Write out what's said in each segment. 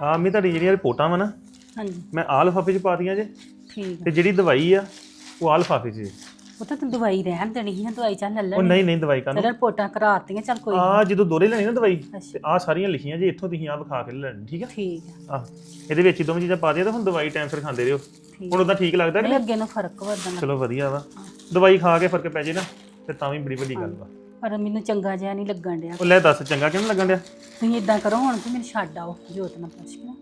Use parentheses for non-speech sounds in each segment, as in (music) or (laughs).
ਆ ਮੀ ਤੁਹਾਡੀ ਜਿਹੜੀਆਂ ਰਿਪੋਰਟਾਂ ਵਾ ਨਾ ਹਾਂਜੀ। ਮੈਂ ਆਹ ਲਿਫਾਫੇ 'ਚ ਪਾਤੀਆਂ ਜੇ। ਠੀਕ ਤੇ ਜਿਹੜੀ ਦਵਾਈ ਆ ਉਹ ਆਹ ਲਿਫਾਫੇ 'ਚ ਜੇ। ਉਹ ਤਾਂ ਤੂੰ ਦਵਾਈ ਰਹਿਣ ਦੇਣੀ ਸੀ ਨਾ ਦਵਾਈ ਚੱਲ ਲੈ ਉਹ ਲੈ ਨਹੀਂ ਨਹੀਂ ਦਵਾਈ ਕਾਨੂੰ ਰਿਪੋਰਟਾਂ ਕਰਾਤੀਆਂ ਚੱਲ ਕੋਈ ਆ ਜਦੋਂ ਦੋਰੇ ਲੈਣੀ ਨਾ ਦਵਾਈ। ਤੇ ਆ ਸਾਰੀਆਂ ਲਿਖੀਆਂ ਜੇ ਇੱਥੋਂ ਤੁਸੀਂ ਆ ਵਿਖਾ ਕੇ ਲੈਣੀ ਠੀਕ ਆ? ਠੀਕ ਆ। ਆ ਇਹਦੇ ਵਿੱਚ ਹੀ ਦੋਵੇਂ ਚੀਜ਼ਾਂ ਪਾ ਦਿਆ ਤਾਂ ਹੁਣ ਦਵਾਈ ਟਾਈਮ ਸਿਰ ਖਾਂਦੇ ਰਹੋ। ਹੁਣ ਉਦਾਂ ਠੀਕ ਲੱਗਦਾ ਕਿ ਨਹੀਂ ਅੱਗੇ ਨੂੰ ਫ਼ਰਕ ਵਧਣਾ ਚਲੋ ਵਧੀਆ ਵਾ। ਦਵਾਈ ਖਾ ਕੇ ਫ਼ਰਕ ਪੈ ਜੇ ਨਾ ਤੇ ਤਾਂ ਵੀ ਬੜੀ ਵੱਡੀ ਗੱਲ ਵਾ। ਪਰ ਮੈਨੂੰ ਚੰਗਾ ਜਿਹਾ ਨਹੀਂ ਲੱਗਣ ਡਿਆ। ਉਹ ਲੈ ਦੱਸ ਚੰਗਾ ਕਿਵੇਂ ਲੱਗਣ ਡਿਆ? ਤੁਸੀਂ ਇਦਾਂ ਕਰੋ ਹੁਣ ਤੇ ਮੈਨੂੰ ਛੱਡ ਆਓ ਜੋਤ ਨਾਲ ਪੁੱਛ ਕੇ ਨਾ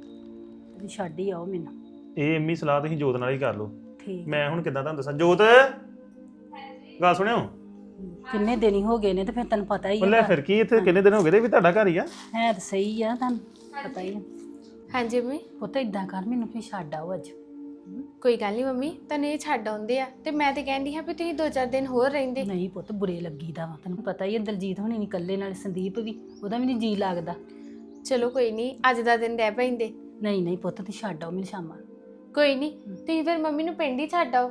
ਤੁਸੀਂ ਛੱਡ ਹੀ ਆਓ ਮੈਨੂੰ। ਇਹ ਇੰਮੀ ਸਲਾਹ ਤੁਸੀਂ ਜੋਤ ਨਾਲ ਹੀ ਕਰ ਲਓ। ਠੀਕ ਮੈਂ ਹੁਣ ਕਿੱਦਾਂ ਤੁਹਾਨੂੰ ਦੱਸਾਂ? ਜੋਤ! ਗੱਲ ਸੁਣਿਓ? ਕਿੰਨੇ ਦਿਨ ਹੀ ਹੋ ਗਏ ਨੇ ਤੇ ਫਿਰ ਤੈਨੂੰ ਪਤਾ ਹੀ ਉਹ ਲੈ ਫਿਰ ਕੀ ਇੱਥੇ ਕਿੰਨੇ ਦਿਨ ਹੋ ਗਏ ਤੇ ਵੀ ਤੁਹਾਡਾ ਘਰ ਹੀ ਆ? ਹੈ ਤਾਂ ਸਹੀ ਆ ਤੁਹਾਨੂੰ ਪਤਾ ਹੀ ਆ। ਹਾਂਜੀ ਮੰਮੀ। ਪੁੱਤ ਇਦਾਂ ਕਰ ਮੈਨੂੰ ਵੀ ਛੱਡ ਆਓ ਅੱਜ। ਕੋਈ ਗੱਲ ਨਹੀਂ ਮੰਮੀ ਤੈਨੂੰ ਇਹ ਛੱਡ ਆਉਂਦੇ ਆ ਤੇ ਮੈਂ ਤੇ ਕਹਿੰਦੀ ਹਾਂ ਵੀ ਤੁਸੀਂ ਦੋ ਚਾਰ ਦਿਨ ਹੋਰ ਰਹਿੰਦੇ। ਨਹੀਂ ਪੁੱਤ ਬੁਰੇ ਲੱਗੀਦਾ ਵਾ ਤੈਨੂੰ ਪਤਾ ਹੀ ਹੈ ਦਲਜੀਤ ਹੋਣੀ ਨਹੀਂ ਇਕੱਲੇ ਨਾਲ ਸੰਦੀਪ ਵੀ ਉਹਦਾ ਵੀ ਨਹੀਂ ਜੀ ਲੱਗਦਾ। ਚਲੋ ਕੋਈ ਨਹੀਂ ਅੱਜ ਦਾ ਦਿਨ ਰਹਿ ਪੈਂਦੇ। ਨਹੀਂ ਨਹੀਂ ਪੁੱਤ ਤੂੰ ਛੱਡ ਆਓ ਮੈਨੂੰ ਸ਼ਾਮਾਂ ਨੂੰ। ਕੋਈ ਨਹੀਂ ਤੁਸੀਂ ਫਿਰ ਮੰਮੀ ਨੂੰ ਪਿੰਡ ਹੀ ਛੱਡ ਆਓ।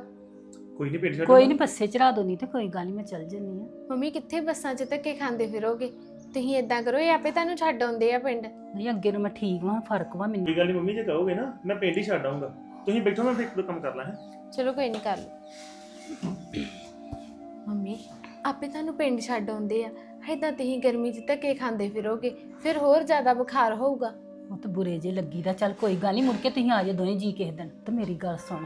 ਕੋਈ ਨਹੀਂ ਪੇਟ ਕੋਈ ਨਹੀਂ ਬੱਸੇ ਚੜਾ ਦੋ ਨਹੀਂ ਤੇ ਕੋਈ ਗੱਲ ਨਹੀਂ ਮੈਂ ਚੱਲ ਜੰਨੀ ਆ ਮੰਮੀ ਕਿੱਥੇ ਬੱਸਾਂ 'ਚ ਧੱਕੇ ਖਾਂਦੇ ਫਿਰੋਗੇ? ਤੁਸੀਂ ਇਦਾਂ ਕਰੋ ਇਹ ਆਪੇ ਤੁਹਾਨੂੰ ਛੱਡ ਆਉਂਦੇ ਆ ਪਿੰਡ। ਨਹੀਂ ਅੱਗੇ ਨੂੰ ਮੈਂ ਠੀਕ ਵਾਂ ਫ਼ਰਕ ਵਾ ਮੈਨੂੰ। ਕੋਈ ਗੱਲ ਨਹੀਂ ਮੰਮੀ ਜੇ ਕਹੋਗੇ ਨਾ ਮੈਂ ਪਿੰਡ ਹੀ ਛੱਡ ਆਉਂਗਾ ਤੁਸੀਂ ਬੈਠੋ ਮੈਂ ਫਿਰ ਇੱਕ ਦੋ ਕੰਮ ਕਰ ਲਾਂ ਹੈ। ਚਲੋ ਕੋਈ ਨਹੀਂ ਕਰ ਲਓ। ਮੰਮੀ ਆਪੇ ਤੁਹਾਨੂੰ ਪਿੰਡ ਛੱਡ ਆਉਂਦੇ ਆ। ਏਦਾਂ ਤੁਸੀਂ ਗਰਮੀ 'ਚ ਧੱਕੇ ਖਾਂਦੇ ਫਿਰੋਗੇ ਫਿਰ ਹੋਰ ਜ਼ਿਆਦਾ ਬੁਖਾਰ ਹੋਊਗਾ। ਉਹ ਤਾਂ ਬੁਰੇ ਜੇ ਲੱਗੀਦਾ ਚੱਲ ਕੋਈ ਗੱਲ ਨਹੀਂ ਮੁੜ ਕੇ ਤੁਸੀਂ ਆ ਜਾਓ ਦੋਵੇਂ ਜੀ ਕਿਸੇ ਦਿਨ। ਤੇ ਮੇਰੀ ਗੱਲ ਸੁਣ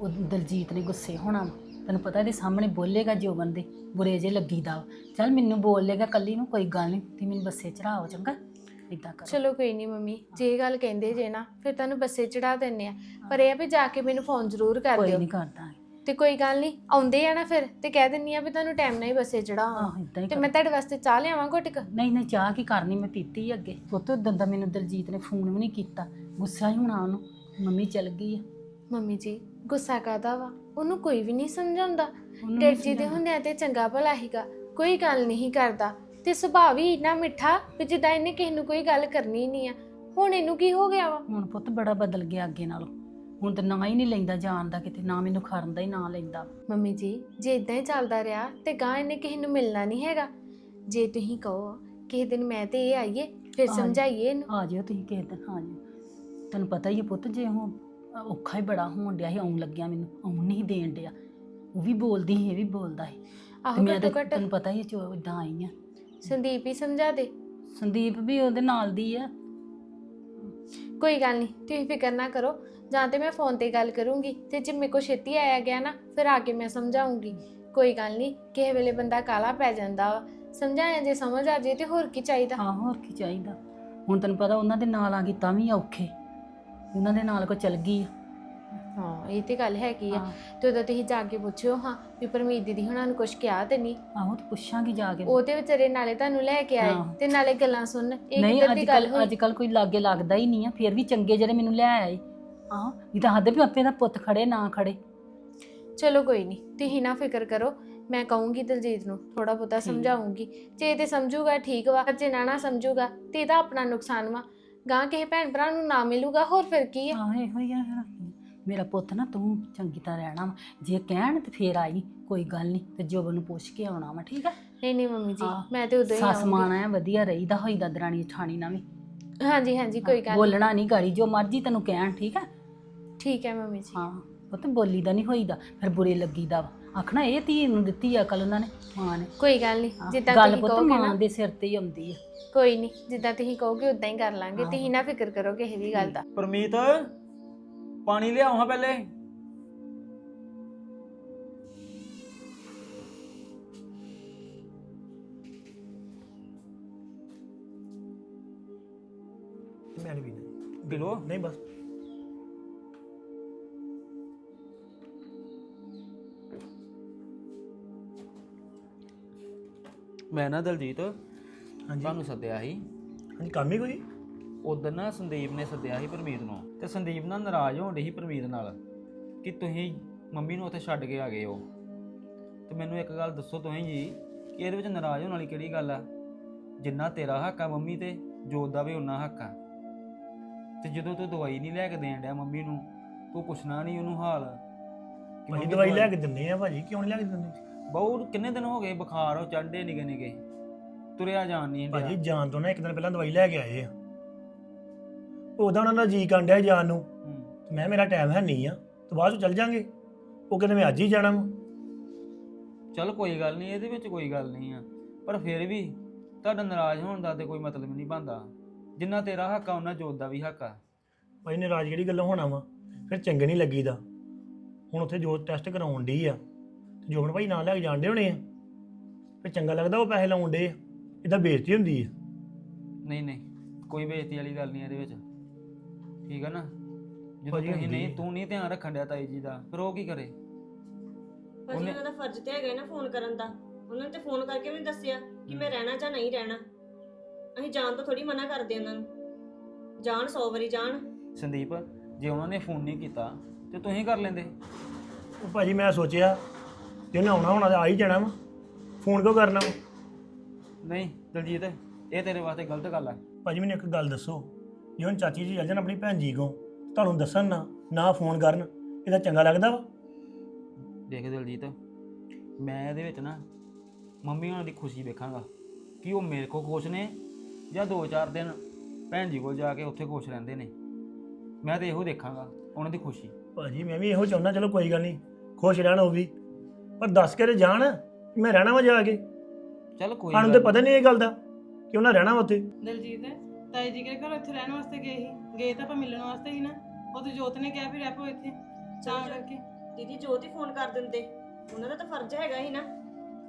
ਉਹ ਦਲਜੀਤ ਨੇ ਗੁੱਸੇ ਹੋਣਾ ਵਾ। ਤੈਨੂੰ ਪਤਾ ਇਹਦੇ ਸਾਹਮਣੇ ਬੋਲੇਗਾ ਜੋ ਬੰਦੇ ਬੁਰੇ ਜੇ ਲੱਗੀਦਾ ਵਾ। ਚੱਲ ਮੈਨੂੰ ਬੋਲ ਲੇਗਾ ਕੱਲੀ ਨੂੰ ਕੋਈ ਗੱਲ ਨਹੀਂ ਤੇ ਮੈਨੂੰ ਬੱਸੇ ਚੜਾਓ ਚੰਗਾ? ਇਦਾਂ ਕਰੋ। ਚਲੋ ਕੋਈ ਨਹੀਂ ਮੰਮੀ ਜੇ ਇਹ ਗੱਲ ਕਹਿੰਦੇ ਜੇ ਨਾ ਫਿਰ ਤੁਹਾਨੂੰ ਬੱਸੇ ਚੜਾ ਦਿੰਨੇ ਆ। ਪਰ ਇਹ ਆ ਵੀ ਜਾ ਕੇ ਮੈਨੂੰ ਫੋਨ ਜ਼ਰੂਰ ਕਰ ਕੋਈ ਦਿਓ। ਨਹੀਂ ਕਰਦਾ ਤੇ ਕੋਈ ਗੱਲ ਨਹੀਂ ਆਉਂਦੇ ਆ ਨਾ ਫਿਰ ਤੇ ਕਹਿ ਦਿੰਨੀ ਆ ਵੀ ਤੁਹਾਨੂੰ ਟਾਈਮ ਨਾਲ ਹੀ ਬੱਸੇ ਚੜਾਵਾਂ। ਆਹ ਇਦਾਂ ਹੀ ਤੇ ਕਰ- ਮੈਂ ਤੁਹਾਡੇ ਵਾਸਤੇ ਚਾਹ ਲਿਆਵਾਂ ਘੁੱਟ ਕੁ? ਨਹੀਂ ਨਹੀਂ ਚਾਹ ਕੀ ਕਰਨੀ ਮੈਂ ਪੀਤੀ ਅੱਗੇ। ਪੁੱਤ ਉਦੋਂ ਦਾ ਮੈਨੂੰ ਦਲਜੀਤ ਨੇ ਫੋਨ ਵੀ ਨਹੀਂ ਕੀਤਾ। ਗੁੱਸਾ ਹੀ ਹੋਣਾ ਉਹਨੂੰ। ਮੰਮੀ ਚਲ ਗਈ ਆ। ਮੰਮੀ ਜੀ ਗੁੱਸਾ ਕਾਦਾ ਵਾ? ਉਹਨੂੰ ਕੋਈ ਵੀ ਨਹੀਂ ਸਮਝਾਉਂਦਾ। ਉਹਨੂੰ ਡੈਡ ਜੀ ਦੇ ਸਮਝਾਉਣਾ। ਹੁੰਦਿਆਂ ਤੇ ਚੰਗਾ ਭਲਾ ਹੀਗਾ ਕੋਈ ਗੱਲ ਨਹੀਂ ਕਰਦਾ। ਤੇ ਸੁਭਾਅ ਵੀ ਇੰਨਾ ਮਿੱਠਾ ਵੀ ਜਿੱਦਾਂ ਇਹਨੇ ਕਿਸੇ ਨੂੰ ਕੋਈ ਗੱਲ ਕਰਨੀ ਨਹੀਂ ਆ। ਹੁਣ ਇਹਨੂੰ ਕੀ ਹੋ ਗਿਆ ਵਾ? ਹੁਣ ਪੁੱਤ ਬੜਾ ਬਦਲ ਗਿਆ ਅੱਗੇ ਨਾਲੋਂ। ਹੁਣ ਤਾਂ ਨਾਂ ਹੀ ਨਹੀਂ ਲੈਂਦਾ ਜਾਣ ਦਾ ਕਿਤੇ ਨਾ ਮੈਨੂੰ ਖੜਨ ਦਾ ਹੀ ਨਾਂ ਲੈਂਦਾ। ਮੰਮੀ ਜੀ ਜੇ ਇਦਾਂ ਹੀ ਚੱਲਦਾ ਰਿਹਾ ਤੇ ਗਾਂ ਇਹਨੇ ਕਿਸੇ ਨੂੰ ਮਿਲਣਾ ਨਹੀਂ ਹੈਗਾ। ਜੇ ਤੁਸੀਂ ਕਹੋ ਕਿਸੇ ਦਿਨ ਮੈਂ ਤੇ ਇਹ ਆਈਏ ਫਿਰ ਜਾਓ। ਸਮਝਾਈਏ ਇਹਨੂੰ। ਆ ਜਿਓ ਤੁਸੀਂ ਕਿਸੇ ਦਿਨ ਆ ਜਿਓ। ਤੈਨੂੰ ਪਤਾ ਹੀ ਹੈ ਪੁੱਤ ਜੇ ਹੁਣ ਔਖਾ ਹੀ ਬੜਾ ਹੋਣ ਡਿਆ ਸੀ ਆਉਣ ਲੱਗਿਆ ਮੈਨੂੰ ਆਉਣ ਨਹੀਂ ਦੇਣ ਡਿਆ। ਉਹ ਵੀ ਬੋਲਦੀ ਸੀ ਇਹ ਵੀ ਬੋਲਦਾ ਸੀ। ਤੇ ਆਹੋ ਮੈਂ ਘੱਟੋ ਤਾਂ ਘੱਟ ਤੈਨੂੰ ਪਤਾ ਹੀ ਚੋ ਇਦਾਂ ਆਈ ਆ। ਸੰਦੀਪ ਹੀ ਸਮਝਾ ਦੇ। ਸੰਦੀਪ ਵੀ ਉਹਦੇ ਨਾਲ ਦੀ ਆ। ਕੋਈ ਗੱਲ ਨਹੀਂ ਤੁਸੀਂ ਫਿਕਰ ਨਾ ਕਰੋ। ਜਾਂ ਤੇ ਮੈਂ ਫੋਨ ਤੇ ਗੱਲ ਕਰੂੰਗੀ। ਤੇ ਜੇ ਮੇਰੇ ਕੋ ਛੇਤੀ ਆਇਆ ਗਿਆ ਨਾ ਫਿਰ ਆ ਕੇ ਮੈਂ ਸਮਝਾਉਂਗੀ। ਕੋਈ ਗੱਲ ਨਹੀਂ ਕਿਸੇ ਵੇਲੇ ਬੰਦਾ ਕਾਲਾ ਪੈ ਜਾਂਦਾ ਵਾ। ਸਮਝਾਇਆ ਜੇ ਸਮਝ ਆ ਜੇ ਤੇ ਹੋਰ ਕੀ ਚਾਹੀਦਾ? ਹਾਂ ਹੋਰ ਕੀ ਚਾਹੀਦਾ? ਹੁਣ ਤੈਨੂੰ ਪਤਾ ਉਹਨਾਂ ਦੇ ਨਾਲ ਆ ਗਈ ਤਾਂ ਵੀ ਔਖੇ। ਉਹਨਾਂ ਦੇ ਨਾਲ ਕੋ ਚਲ ਗਈ ਆ। ਹਾਂ ਇਹ ਤੇ ਗੱਲ ਹੈਗੀ ਆ। ਹਾਂ। ਤੇ ਉਦੋਂ ਤੁਸੀਂ ਜਾ ਕੇ ਪੁੱਛਿਓ ਹਾਂ ਵੀ ਪਰਮੀਤ ਦੀਦੀ ਹੁਣਾਂ ਨੂੰ ਕੁਝ ਕਿਹਾ ਤੇ ਨਹੀਂ? ਆਹੋ ਤੇ ਪੁੱਛਾਂਗੀ ਜਾ ਕੇ। ਉਹ ਤੇ ਵਿਚਾਰੇ ਨਾਲੇ ਤੁਹਾਨੂੰ ਲੈ ਕੇ ਆਏ ਹਾਂ। ਤੇ ਨਾਲੇ ਗੱਲਾਂ ਸੁਣ ਇਹ ਨਹੀਂ ਕਿੱਧਰ ਅੱਜ ਦੀ ਗੱਲ ਕੱਲ ਹੋਈ? ਅੱਜ ਕੱਲ ਕੋਈ ਲਾਗੇ ਲੱਗਦਾ ਹੀ ਨਹੀਂ ਆ ਫਿਰ ਵੀ ਚੰਗੇ ਜਿਹੜੇ ਮੈਨੂੰ ਲੈ ਆਏ। ਆਹ ਇਹ ਤਾਂ ਹੱਦ ਵੀ ਆਪੇ ਦਾ ਪੁੱਤ ਖੜੇ ਨਾ ਖੜੇ। ਚਲੋ ਕੋਈ ਨਹੀਂ ਤੁਸੀਂ ਨਾ ਫਿਕਰ ਕਰੋ। ਮੈਂ ਕਹੂੰਗੀ ਦਲਜੀਤ ਨੂੰ ਥੋੜਾ ਬਹੁਤਾ ਸਮਝਾਉਂਗੀ। ਜੇ ਤੇ ਸਮਝੂਗਾ ਠੀਕ ਵਾ ਜੇ ਨਾ ਨਾ ਸਮਝੂਗਾ ਤੇ ਇਹਦਾ ਆਪਣਾ ਨੁਕਸਾਨ ਵਾ। ਗਾਂ ਕਿਸੇ ਭੈਣ ਭਰਾ ਨੂੰ ਨਾ ਮਿਲੂਗਾ ਹੋਰ ਫਿਰ ਕੀ ਹੈ ਆਹ ਇਹੋ ਹੀ ਆ ਫਿਰ। ਮੇਰਾ ਪੁੱਤ ਨਾ ਤੂੰ ਚੰਗੀ ਤਰ੍ਹਾਂ ਰਹਿਣਾ ਵਾ। ਜੇ ਕਹਿਣ ਤੇ ਫੇਰ ਆਈ ਕੋਈ ਗੱਲ ਨਹੀਂ ਤੇ ਜੋਬਨ ਨੂੰ ਪੁੱਛ ਕੇ ਆਉਣਾ ਵਾ ਠੀਕ ਆ? ਨਹੀਂ ਨਹੀਂ ਮੰਮੀ ਜੀ ਹਾਂ। ਮੈਂ ਤੇ ਉਦੋਂ ਹੀ ਸੱਸ। ਮਾਣਾ ਆ ਵਧੀਆ ਰਹੀਦਾ ਹੋਈਦਾ ਦਰਾਣੀ ਠਾਣੀ ਨਾ ਵੀ। ਹਾਂਜੀ ਹਾਂਜੀ ਕੋਈ ਗੱਲ ਨੀ। ਬੋਲਣਾ ਨਹੀਂ ਗਾੜੀ ਜੋ ਮਰਜ਼ੀ ਤੈਨੂੰ ਕਹਿਣ ਠੀਕ ਆ? ਠੀਕ ਹੈ ਮੰਮੀ ਜੀ। ਹਾਂ ਪੁੱਤ ਬੋਲੀ ਦਾ ਨਹੀਂ ਹੋਈਦਾ ਫਿਰ ਬੁਰੇ ਲੱਗੀਦਾ ਵਾ। ਆਖਣਾ ਇਹ ਧੀ ਨੂੰ ਦਿੱਤੀ ਆ ਕੱਲ ਉਹਨਾਂ ਨੇ ਮਾਂ ਨੇ। ਕੋਈ ਗੱਲ ਨਹੀਂ ਹਾਂ, ਜਿੱਦਾਂ ਗੱਲ ਤੁਸੀਂ ਪੁੱਤ ਕਹੋਗੇ ਮਾਂ ਨਾ। ਦੇ ਸਿਰ ਤੇ ਹੀ ਆਉਂਦੀ ਆ। ਕੋਈ ਨਹੀਂ ਜਿੱਦਾਂ ਤੁਸੀਂ ਕਹੋਗੇ ਉਦਾਂ ਹੀ ਕਰ ਲਾਂਗੇ। ਹਾਂ। ਤੁਸੀਂ ਨਾ ਫਿਕਰ ਕਰੋ ਕਿਸੇ ਵੀ ਗੱਲ ਦਾ। ਪਰਮੀਤ ਪਾਣੀ ਲਿਆਓ ਹਾਂ ਪਹਿਲੇ। ਮੈਂ ਨਹੀਂ ਪੀਣਾ। ਬਿਲੋ। ਨਹੀਂ ਬਸ। ਮੈਂ ਨਾ ਦਲਜੀਤ ਹਾਂਜੀ। ਤੁਹਾਨੂੰ ਸੱਦਿਆ ਸੀ। ਹਾਂਜੀ ਕੰਮ ਹੀ ਕੋਈ? ਉਦੋਂ ਨਾ ਸੰਦੀਪ ਨੇ ਸੱਦਿਆ ਸੀ ਪਰਮੀਤ ਨੂੰ ਤੇ ਸੰਦੀਪ ਨਾਲ ਨਾਰਾਜ਼ ਹੋਣ ਡਈ ਸੀ ਪਰਮੀਤ ਨਾਲ ਕਿ ਤੁਸੀਂ ਮੰਮੀ ਨੂੰ ਉੱਥੇ ਛੱਡ ਕੇ ਆ ਗਏ ਹੋ। ਤੇ ਮੈਨੂੰ ਇੱਕ ਗੱਲ ਦੱਸੋ ਤੁਸੀਂ ਜੀ ਕਿ ਇਹਦੇ ਵਿੱਚ ਨਾਰਾਜ਼ ਹੋਣ ਵਾਲੀ ਕਿਹੜੀ ਗੱਲ ਆ? ਜਿੰਨਾ ਤੇਰਾ ਹੱਕ ਆ ਮੰਮੀ ਤੇ ਜੋਤ ਦਾ ਵੀ ਉਨਾ ਹੱਕ ਆ। ਤੇ ਜਦੋਂ ਤੂੰ ਦਵਾਈ ਨਹੀਂ ਲੈ ਕੇ ਦੇਣ ਡਿਆ ਮੰਮੀ ਨੂੰ ਤੂੰ ਪੁੱਛਣਾ ਨਹੀਂ ਉਹਨੂੰ ਹਾਲ ਕਿ ਭਾਜੀ ਮੰਮੀ ਦਵਾਈ ਲੈ ਕੇ ਦਿੰਦੇ ਆ ਭਾਜੀ ਕਿਉਂ ਨਹੀਂ ਲੈ ਕੇ ਦਿੰਦੇ? ਬਹੁਤ ਕਿੰਨੇ ਦਿਨ ਹੋ ਗਏ? ਬੁਖਾਰ ਉਹ ਚੜ੍ਹਦੇ ਨਿਗੇ ਨਿਗੇ। ਤੁਰਿਆ ਜਾਣ ਨਹੀਂ ਡਿਆ। ਭਾਜੀ ਜਾਣ ਤੋਂ ਨਾ ਇੱਕ ਦਿਨ ਪਹਿਲਾਂ ਦਵਾਈ ਲੈ ਕੇ ਆਏ ਆ। ਉਦਾਂ ਉਹਨਾਂ ਦਾ ਜੀ ਕਾਂਡਿਆ ਜਾਣ ਨੂੰ। ਹੂੰ। ਮੈਂ ਮੇਰਾ ਟਾਈਮ ਹੈ ਨਹੀਂ ਆ ਤੇ ਬਾਅਦ ਚ ਚੱਲ ਜਾਾਂਗੇ। ਉਹ ਕਹਿੰਦੇ ਮੈਂ ਅੱਜ ਹੀ ਜਾਣਾ ਵਾ। ਚੱਲ ਕੋਈ ਗੱਲ ਨਹੀਂ ਇਹਦੇ ਵਿੱਚ ਕੋਈ ਗੱਲ ਨਹੀਂ ਆ। ਪਰ ਫਿਰ ਵੀ ਤੁਹਾਡਾ ਨਾਰਾਜ਼ ਹੋਣ ਦਾ ਤੇ ਕੋਈ ਮਤਲਬ ਨਹੀਂ ਬਣਦਾ। ਜਿੰਨਾ ਤੇਰਾ ਹੱਕ ਆ ਉਹਨਾਂ ਜੋਤ ਦਾ ਵੀ ਹੱਕ ਆ। ਭਾਈ ਨਾਰਾਜ਼ ਕਿਹੜੀ ਗੱਲੋਂ ਹੋਣਾ ਵਾ? ਫਿਰ ਚੰਗੇ ਨਹੀਂ ਲੱਗੀਦਾ। ਹੁਣ ਉੱਥੇ ਜੋ ਟੈਸਟ ਕਰਾਉਣ ਡਈ ਆ ਤੇ ਜੋਬਨ ਭਾਈ ਨਾਲ ਲੈ ਕੇ ਜਾਣਦੇ ਹੋਣੇ ਆ। ਫਿਰ ਚੰਗਾ ਲੱਗਦਾ ਉਹ ਪੈਸੇ ਲਾਉਣ ਡੇ ਇਦਾਂ ਬੇਇੱਜ਼ਤੀ ਹੁੰਦੀ ਆ। ਨਹੀਂ ਨਹੀਂ ਕੋਈ ਬੇਇੱਜ਼ਤੀ ਵਾਲੀ ਗੱਲ ਨਹੀਂ ਇਹਦੇ ਵਿੱਚ। ਠੀਕ ਆ ਨਾ? ਜਦੋਂ ਭਾਜੀ ਤੁਸੀਂ ਨਹੀਂ ਹੈ। ਤੂੰ ਨਹੀਂ ਧਿਆਨ ਰੱਖਣ ਡਿਆ ਤਾਈ ਜੀ ਦਾ ਫਿਰ ਉਹ ਕੀ ਕਰੇ? ਭਾਜੀ ਉਹਨੇ- ਉਹਨਾਂ ਦਾ ਫਰਜ਼ ਤੇ ਹੈਗਾ ਹੀ ਨਾ ਫੋਨ ਕਰਨ ਦਾ। ਉਹਨਾਂ ਨੇ ਤੇ ਫੋਨ ਕਰਕੇ ਵੀ ਦੱਸਿਆ ਕਿ ਮੈਂ ਰਹਿਣਾ ਜਾਂ ਨਹੀਂ ਰਹਿਣਾ। ਅਸੀਂ ਜਾਣ ਤੋਂ ਥੋੜੀ ਮਨਾ ਕਰਦੇ ਉਹਨਾਂ ਨੂੰ। ਜਾਣ 100 ਵਾਰੀ ਜਾਣ। ਸੰਦੀਪ ਜੇ ਉਹਨਾਂ ਨੇ ਫੋਨ ਨਹੀਂ ਕੀਤਾ ਤੇ ਤੁਸੀਂ ਕਰ ਲੈਂਦੇ। ਉਹ ਭਾਜੀ ਮੈਂ ਸੋਚਿਆ ਜੇ ਉਹਨੇ ਆਉਣਾ ਹੋਣਾ ਤਾਂ ਆ ਹੀ ਜਾਣਾ ਵਾ। ਫੋਨ ਕਿਉਂ ਕਰਨਾ ਵਾ? ਨਹੀਂ ਦਲਜੀਤ ਇਹ ਤੇਰੇ ਵਾਸਤੇ ਗਲਤ ਗੱਲ ਆ। ਭਾਜੀ ਮੈਨੂੰ ਇੱਕ ਗੱਲ ਦੱਸੋ। ਜੇ ਹੁਣ ਚਾਚੀ ਜੀ ਚੱਲ ਜਾਣ ਆਪਣੀ ਭੈਣ ਜੀ ਕੋ ਤੁਹਾਨੂੰ ਦੱਸਣ ਨਾ ਨਾ ਫੋਨ ਕਰਨ ਇਹਦਾ ਚੰਗਾ ਲੱਗਦਾ ਵਾ। ਦੇਖ ਦਲਜੀਤ ਮੈਂ ਇਹਦੇ ਵਿੱਚ ਨਾ ਮੰਮੀ ਉਹਨਾਂ ਦੀ ਖੁਸ਼ੀ ਵੇਖਾਂਗਾ ਕਿ ਉਹ ਮੇਰੇ ਕੋਲ ਖੁਸ਼ ਨੇ ਜਾਂ ਦੋ ਚਾਰ ਦਿਨ ਭੈਣ ਜੀ ਕੋਲ ਜਾ ਕੇ ਉੱਥੇ ਖੁਸ਼ ਰਹਿੰਦੇ ਨੇ। ਮੈਂ ਤੇ ਇਹੋ ਦੇਖਾਂਗਾ ਉਹਨਾਂ ਦੀ ਖੁਸ਼ੀ। ਭਾਜੀ ਮੈਂ ਵੀ ਇਹੋ ਚਾਹੁੰਦਾ ਚਲੋ ਕੋਈ ਗੱਲ ਨਹੀਂ ਖੁਸ਼ ਰਹਿਣ ਉਹ ਵੀ। ਪਰ ਦੱਸ ਕੇ ਤੇ ਜਾਣ ਕਿ ਮੈਂ ਰਹਿਣਾ ਵਾ ਜਾ ਕੇ। ਚੱਲ ਕੋਈ ਸਾਨੂੰ ਗੱਲ ਤੇ ਪਤਾ ਨਹੀਂ ਇਹ ਗੱਲ ਦਾ ਕਿ ਉਹਨਾਂ ਰਹਿਣਾ ਵਾ ਉੱਥੇ। ਦਲਜੀਤ ਤਾਈ ਜੀ ਕਿਹੜੇ ਘਰ ਇੱਥੇ ਰਹਿਣ ਵਾਸਤੇ ਗਏ ਸੀ। ਗਏ ਤਾਂ ਆਪਾਂ ਮਿਲਣ ਵਾਸਤੇ ਹੀ ਨਾ। ਉਹ ਤੇ ਜੋਤ ਨੇ ਕਿਹਾ ਵੀ ਰਹਿ ਪਓ ਇੱਥੇ। ਤਾਂ ਕਰਕੇ। ਦੀਦੀ ਜੋਤ ਹੀ ਫੋਨ ਕਰ ਦਿੰਦੇ। ਉਹਨਾਂ ਦਾ ਤਾਂ ਫਰਜ਼ ਹੈਗਾ ਹੀ ਨਾ।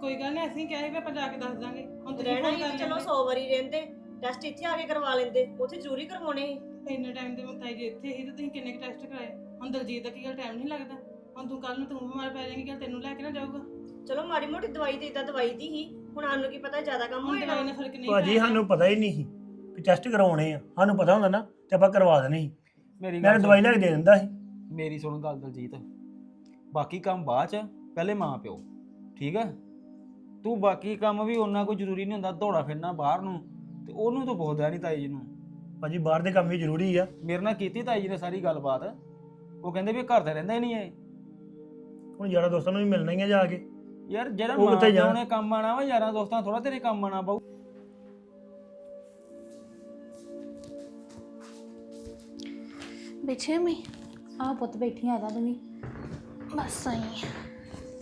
ਕੋਈ ਗੱਲ ਨਹੀਂ ਅਸੀਂ ਕਿਹਾ ਸੀ ਵੀ ਆਪਾਂ ਜਾ ਕੇ ਦੱਸ ਦਾਂਗੇ। ਹੁਣ ਤੁਸੀਂ ਰਹਿਣਾ phone ਹੀ ਕਰ ਤੇ ਚਲੋ ਲੈਂਦੇ। 100 ਵਾਰੀ ਰਹਿੰਦੇ। ਟੈਸਟ ਇੱਥੇ ਆ ਕੇ ਕਰਵਾ ਲੈਂਦੇ। ਉੱਥੇ ਜ਼ਰੂਰੀ ਕਰਵਾਉਣੇ ਸੀ। ਇੰਨੇ ਟਾਈਮ ਦੇ ਤਾਈ ਜੀ ਇੱਥੇ ਹੀ ਤੇ ਤੁਸੀਂ ਕਿੰਨੇ ਕੁ ਟੈਸਟ ਕਰਾਏ? ਹੁਣ ਦਲਜੀਤ ਦਾ ਕੀ ਗੱਲ ਟਾਈਮ ਨਹੀਂ ਲੱਗਦਾ। ਹੁਣ ਤੂੰ ਕੱਲ ਨੂੰ ਤੂੰ ਬਿਮਾਰ ਪੈ ਜਾਏਂਗੀ ਕਿ ਤੈਨੂੰ ਲੈ ਕੇ ਨਾ ਜਾਊਗਾ। ਚਲੋ ਮਾੜੀ ਮੋਟੀ ਦਵਾਈ ਤੇ ਇਦਾਂ ਦਵਾਈ ਦੀ ਹੀ ਹੁਣ ਸਾਨੂੰ ਕੀ ਪਤਾ ਜ਼ਿਆਦਾ ਕੰਮ ਹੁਣ ਹੋਏਗਾ। ਦਵਾਈ ਨਾਲ ਫ਼ਰਕ ਨਹੀਂ ਭਾਜੀ ਪੈਣਾ। ਸਾਨੂੰ ਪਤਾ ਹੀ ਨਹੀਂ ਸੀ। ਕਿ ਟੈਸਟ ਕਰਵਾਉਣੇ ਆ। ਸਾਨੂੰ ਪਤਾ ਹੁੰਦਾ ਨਾ ਤੇ ਆਪਾਂ ਕਰਵਾ ਦੇਣੇ ਸੀ। ਮੇਰੀ ਮੈਂ ਗੱਲ ਦਵਾਈ ਲੈ ਕੇ ਦੇ ਦਿੰਦਾ ਸੀ। ਮੇਰੀ ਸੁਣ ਗੱਲ ਦਲਜੀਤ। ਬਾਕੀ ਕੰਮ ਬਾਅਦ ਚ ਪਹਿਲੇ ਮਾਂ ਪਿਓ ਠੀਕ ਆ? ਤੂੰ ਬਾਕੀ ਕੰਮ ਵੀ ਉਹਨਾਂ ਕੋਈ ਜ਼ਰੂਰੀ ਨਹੀਂ ਹੁੰਦਾ ਦੌੜਾ ਫਿਰਨਾ ਬਾਹਰ ਨੂੰ। ਤੇ ਉਹਨੂੰ ਤਾਂ ਬੋਲਦਾ ਨਹੀਂ ਤਾਈ ਜੀ ਨੂੰ। ਭਾਜੀ ਬਾਹਰ ਦੇ ਕੰਮ ਵੀ ਜ਼ਰੂਰੀ ਆ। ਮੇਰੇ ਨਾਲ ਕੀਤੀ ਤਾਈ ਜੀ ਨੇ ਸਾਰੀ ਗੱਲਬਾਤ? ਉਹ ਕਹਿੰਦੇ ਵੀ ਘਰ ਤੇ ਰਹਿੰਦਾ ਹੀ ਨਹੀਂ ਇਹ। ਹੁਣ ਯਾਰਾਂ ਦੋਸਤਾਂ ਨੂੰ ਵੀ ਮਿਲਣਾ ਹੀ ਆ ਜਾ ਕੇ। ਯਾਰ ਜਿਹੜਾ ਉਹ ਮਾਂ ਕਿੱਥੇ ਪਿਓ ਜਾਣ? ਨੇ ਕੰਮ ਆਣਾ ਵਾ ਯਾਰਾਂ ਦੋਸਤਾਂ ਥੋੜਾ ਤੇਰੇ ਕੰਮ ਆਣਾ ਬਾਊ ਪਿੱਛੇ ਮੈਂ? ਆਹ ਪੁੱਤ ਬੈਠੀ ਆ ਜਾ ਤੂੰ ਵੀ ਬਸ ਆਈ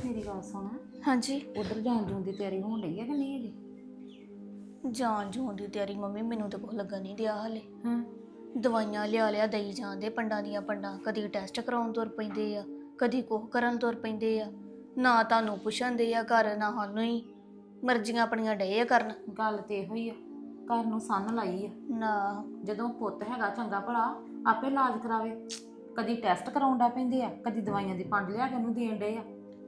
ਮੇਰੀ ਗੱਲ ਸੁਣ। ਹਾਂਜੀ। ਉਧਰ ਜਾਣ ਜੂਣ ਦੀ ਤਿਆਰੀ ਹੋਣ ਡਈ ਆ ਕਿ ਨਹੀਂ ਹੈਗੀ ਜਾਨ ਜੂਨ ਦੀ ਤਿਆਰੀ ਮੰਮੀ ਮੈਨੂੰ ਤਾਂ ਕੁਛ ਲੱਗਾ ਨਹੀਂ ਦਿਆ ਹਲੇ। ਹਾਂ। ਦਵਾਈਆਂ ਲਿਆ ਲਿਆ ਦਈ ਜਾਂਦੇ ਪੰਡਾਂ ਦੀਆਂ ਪੰਡਾਂ। ਕਦੀ ਟੈਸਟ ਕਰਾਉਣ ਤੁਰ ਪੈਂਦੇ ਆ ਕਦੀ ਕੁਛ ਕਰਨ ਤੁਰ ਪੈਂਦੇ ਆ। ਨਾ ਤੁਹਾਨੂੰ ਪੁੱਛਣ ਦੇ ਆ ਘਰ ਨਾ ਸਾਨੂੰ ਹੀ। ਮਰਜ਼ੀਆਂ ਆਪਣੀਆਂ ਡਏ ਆ ਕਰਨ। ਗੱਲ ਤੇ ਇਹੋ ਹੀ ਆ ਘਰ ਨੂੰ ਸੰਨ ਲਾਈ ਆ। ਨਾ। ਜਦੋਂ ਪੁੱਤ ਹੈਗਾ ਚੰਗਾ ਭਲਾ ਆਪੇ ਇਲਾਜ ਕਰਾਵੇ। ਕਦੀ ਟੈਸਟ ਕਰਾਉਣ ਦਾ ਪੈਂਦੇ ਆ ਕਦੀ ਦਵਾਈਆਂ ਦੀ ਪੰਡ ਲਿਆ ਕੇ ਉਹਨੂੰ ਦੇਣ ਡੇ ਆ।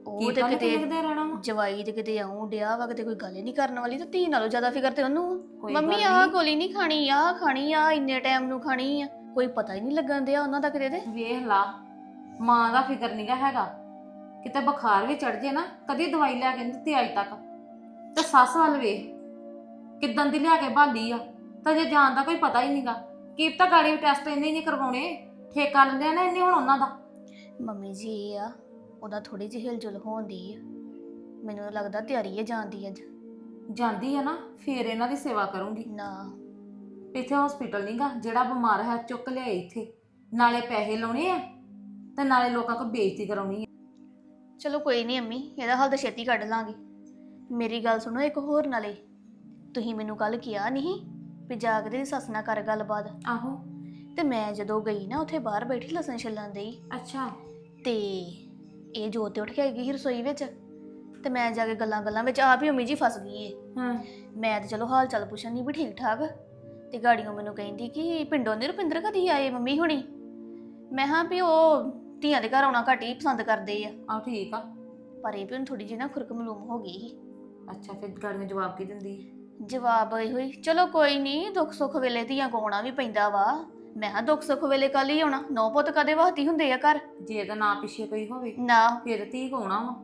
ਉਹ ਕੀ ਤੇ ਕਿਤੇ ਦੇਖਦੇ ਰਹਿਣਾ ਵਾ? ਜਵਾਈ ਤੇ ਕਿਤੇ ਆਉਂ ਡਿਆ ਵਾ ਕਿਤੇ ਕੋਈ ਗੱਲ ਹੀ ਨਹੀਂ ਕਰਨ ਵਾਲੀ ਤੇ ਧੀ ਨਾਲੋਂ ਜ਼ਿਆਦਾ ਫਿਕਰ ਤੇ ਉਹਨੂੰ। ਮੰਮੀ ਆਹ। ਗੋਲੀ ਨਹੀਂ ਖਾਣੀ ਆਹ ਖਾਣੀ ਆ ਇੰਨੇ ਟਾਈਮ ਨੂੰ ਖਾਣੀ ਆ। ਕੋਈ ਪਤਾ ਹੀ ਨਹੀਂ ਲੱਗਣ ਦਿਆ ਉਹਨਾਂ ਦਾ ਕਿਤੇ ਤੇ। ਵੇਖ ਲਾ ਮਾਂ ਦਾ ਫਿਕਰ ਨਹੀਂਗਾ ਹੈਗਾ। ਕਿਤੇ ਬੁਖਾਰ ਵੀ ਚੜ ਜੇ ਨਾ ਕਦੀ ਦਵਾਈ ਲਿਆ ਕੇ ਨਹੀਂ ਦਿੱਤੀ ਅੱਜ ਤੱਕ। ਤੇ ਸੱਸ ਵੱਲ ਵੇਖ ਕਿਦਾਂ ਦੀ ਲਿਆ ਕੇ ਭਾਲੀ ਆ। ਤਾਂ ਜੇ ਜਾਣ ਦਾ ਕੋਈ ਪਤਾ ਹੀ ਨਹੀਂਗਾ ਕੀ ਤਾਂ ਗਾੜੀ ਟੈਸਟ ਇੰਨੇ ਨਹੀਂ ਕਰਵਾਉਣੇ ਠੇਕਾ ਲੈਂਦੇ ਆ ਨਾ ਇੰਨੇ ਹੁਣ ਉਹਨਾਂ ਦਾ। ਮੰਮੀ ਜੀ ਇਹ ਆ ਉਹਦਾ ਥੋੜੀ ਜਿਹੀ ਹਿਲਜੁਲ ਹੋਣਦੀ ਆ। ਮੈਨੂੰ ਤਾਂ ਲੱਗਦਾ ਤਿਆਰੀ ਹੈ ਜਾਂਦੀ ਅੱਜ। ਜਾਂਦੀ ਆ ਨਾ ਫੇਰ ਇਹਨਾਂ ਦੀ ਸੇਵਾ ਕਰੂੰਗੀ। ਨਾ। ਇੱਥੇ ਹਸਪੀਟਲ ਨਹੀਂਗਾ ਜਿਹੜਾ ਬਿਮਾਰ ਹੈ ਚੁੱਕ ਲਿਆਏ ਇੱਥੇ। ਨਾਲੇ ਪੈਸੇ ਲਾਉਣੇ ਆ ਤੇ ਨਾਲੇ ਲੋਕਾਂ ਕੋਲ ਬੇਇੱਜ਼ਤੀ ਕਰਾਉਣੀ ਆ। ਚਲੋ ਕੋਈ ਨਹੀਂ ਅੰਮੀ ਇਹਦਾ ਹੱਲ ਤਾਂ ਛੇਤੀ ਕੱਢ ਲਾਂਗੇ। ਮੇਰੀ ਗੱਲ ਸੁਣੋ ਇੱਕ ਹੋਰ ਨਾਲੇ। ਤੁਸੀਂ ਮੈਨੂੰ ਕੱਲ ਕਿਹਾ ਨਹੀਂ ਵੀ ਜਾ ਕੇ ਤੇਰੀ ਸੱਸ ਨਾਲ ਕਰ ਗੱਲਬਾਤ। ਆਹੋ। ਤੇ ਮੈਂ ਜਦੋਂ ਗਈ ਨਾ ਉੱਥੇ ਬਾਹਰ ਬੈਠੀ ਲਸਣ ਛਿੱਲਣ ਦੇਈ ਅੱਛਾ। ਤੇ ਇਹ ਜੋਤ ਤੇ ਉੱਠ ਕੇ ਆਈ ਗਈ ਰਸੋਈ ਵਿੱਚ। ਤੇ ਮੈਂ ਜਾ ਕੇ ਗੱਲਾਂ ਗੱਲਾਂ ਵਿੱਚ ਆਪ ਹੀ ਅੰਮੀ ਜੀ ਫਸ ਗਈ ਏ। ਹਾਂ। ਮੈਂ ਤੇ ਚਲੋ ਹਾਲ ਚਾਲ ਪੁੱਛਣ ਨਹੀਂ ਵੀ ਠੀਕ ਠਾਕ? ਤੇ ਗਾੜੀਆਂ ਮੈਨੂੰ ਕਹਿੰਦੀ ਕਿ ਪਿੰਡੋਂ ਦੇ ਰੁਪਿੰਦਰ ਕਦੀ ਆਏ ਮੰਮੀ ਹੁਣੀ? ਮੈਂ ਹਾਂ ਵੀ ਉਹ ਧੀਆਂ ਦੇ ਘਰ ਆਉਣਾ ਘੱਟ ਹੀ ਪਸੰਦ ਕਰਦੇ ਆ। ਆਹ ਠੀਕ ਆ। ਪਰ ਇਹ ਵੀ ਹੁਣ ਥੋੜੀ ਜਿਹੀ ਨਾ ਖੁਰਕ ਮਲੂਮ ਹੋ ਗਈ ਸੀ। ਅੱਛਾ ਫਿਰ ਗਾੜੀਆਂ ਜਵਾਬ ਕੀ ਦਿੰਦੀ? ਜਵਾਬ ਇਹੋ ਹੀ। ਚਲੋ ਕੋਈ ਨਹੀਂ ਦੁੱਖ ਸੁੱਖ ਵੇਲੇ ਧੀਆਂ ਕੋਣਾ ਵੀ ਪੈਂਦਾ ਵਾ। ਮੈਂ ਹਾਂ ਦੁੱਖ ਸੁੱਖ ਵੇਲੇ ਕੱਲ ਹੀ ਆਉਣਾ। ਨੌ ਪੁੱਤ ਕਦੇ ਵਾਹਤੀ ਹੁੰਦੇ ਆ ਘਰ? ਜੇ ਇਹਦਾ ਨਾਂ ਪਿੱਛੇ ਕੋਈ ਹੋਵੇ ਨਾ। ਫਿਰ ਧੀ ਕੋਣਾ ਵਾ।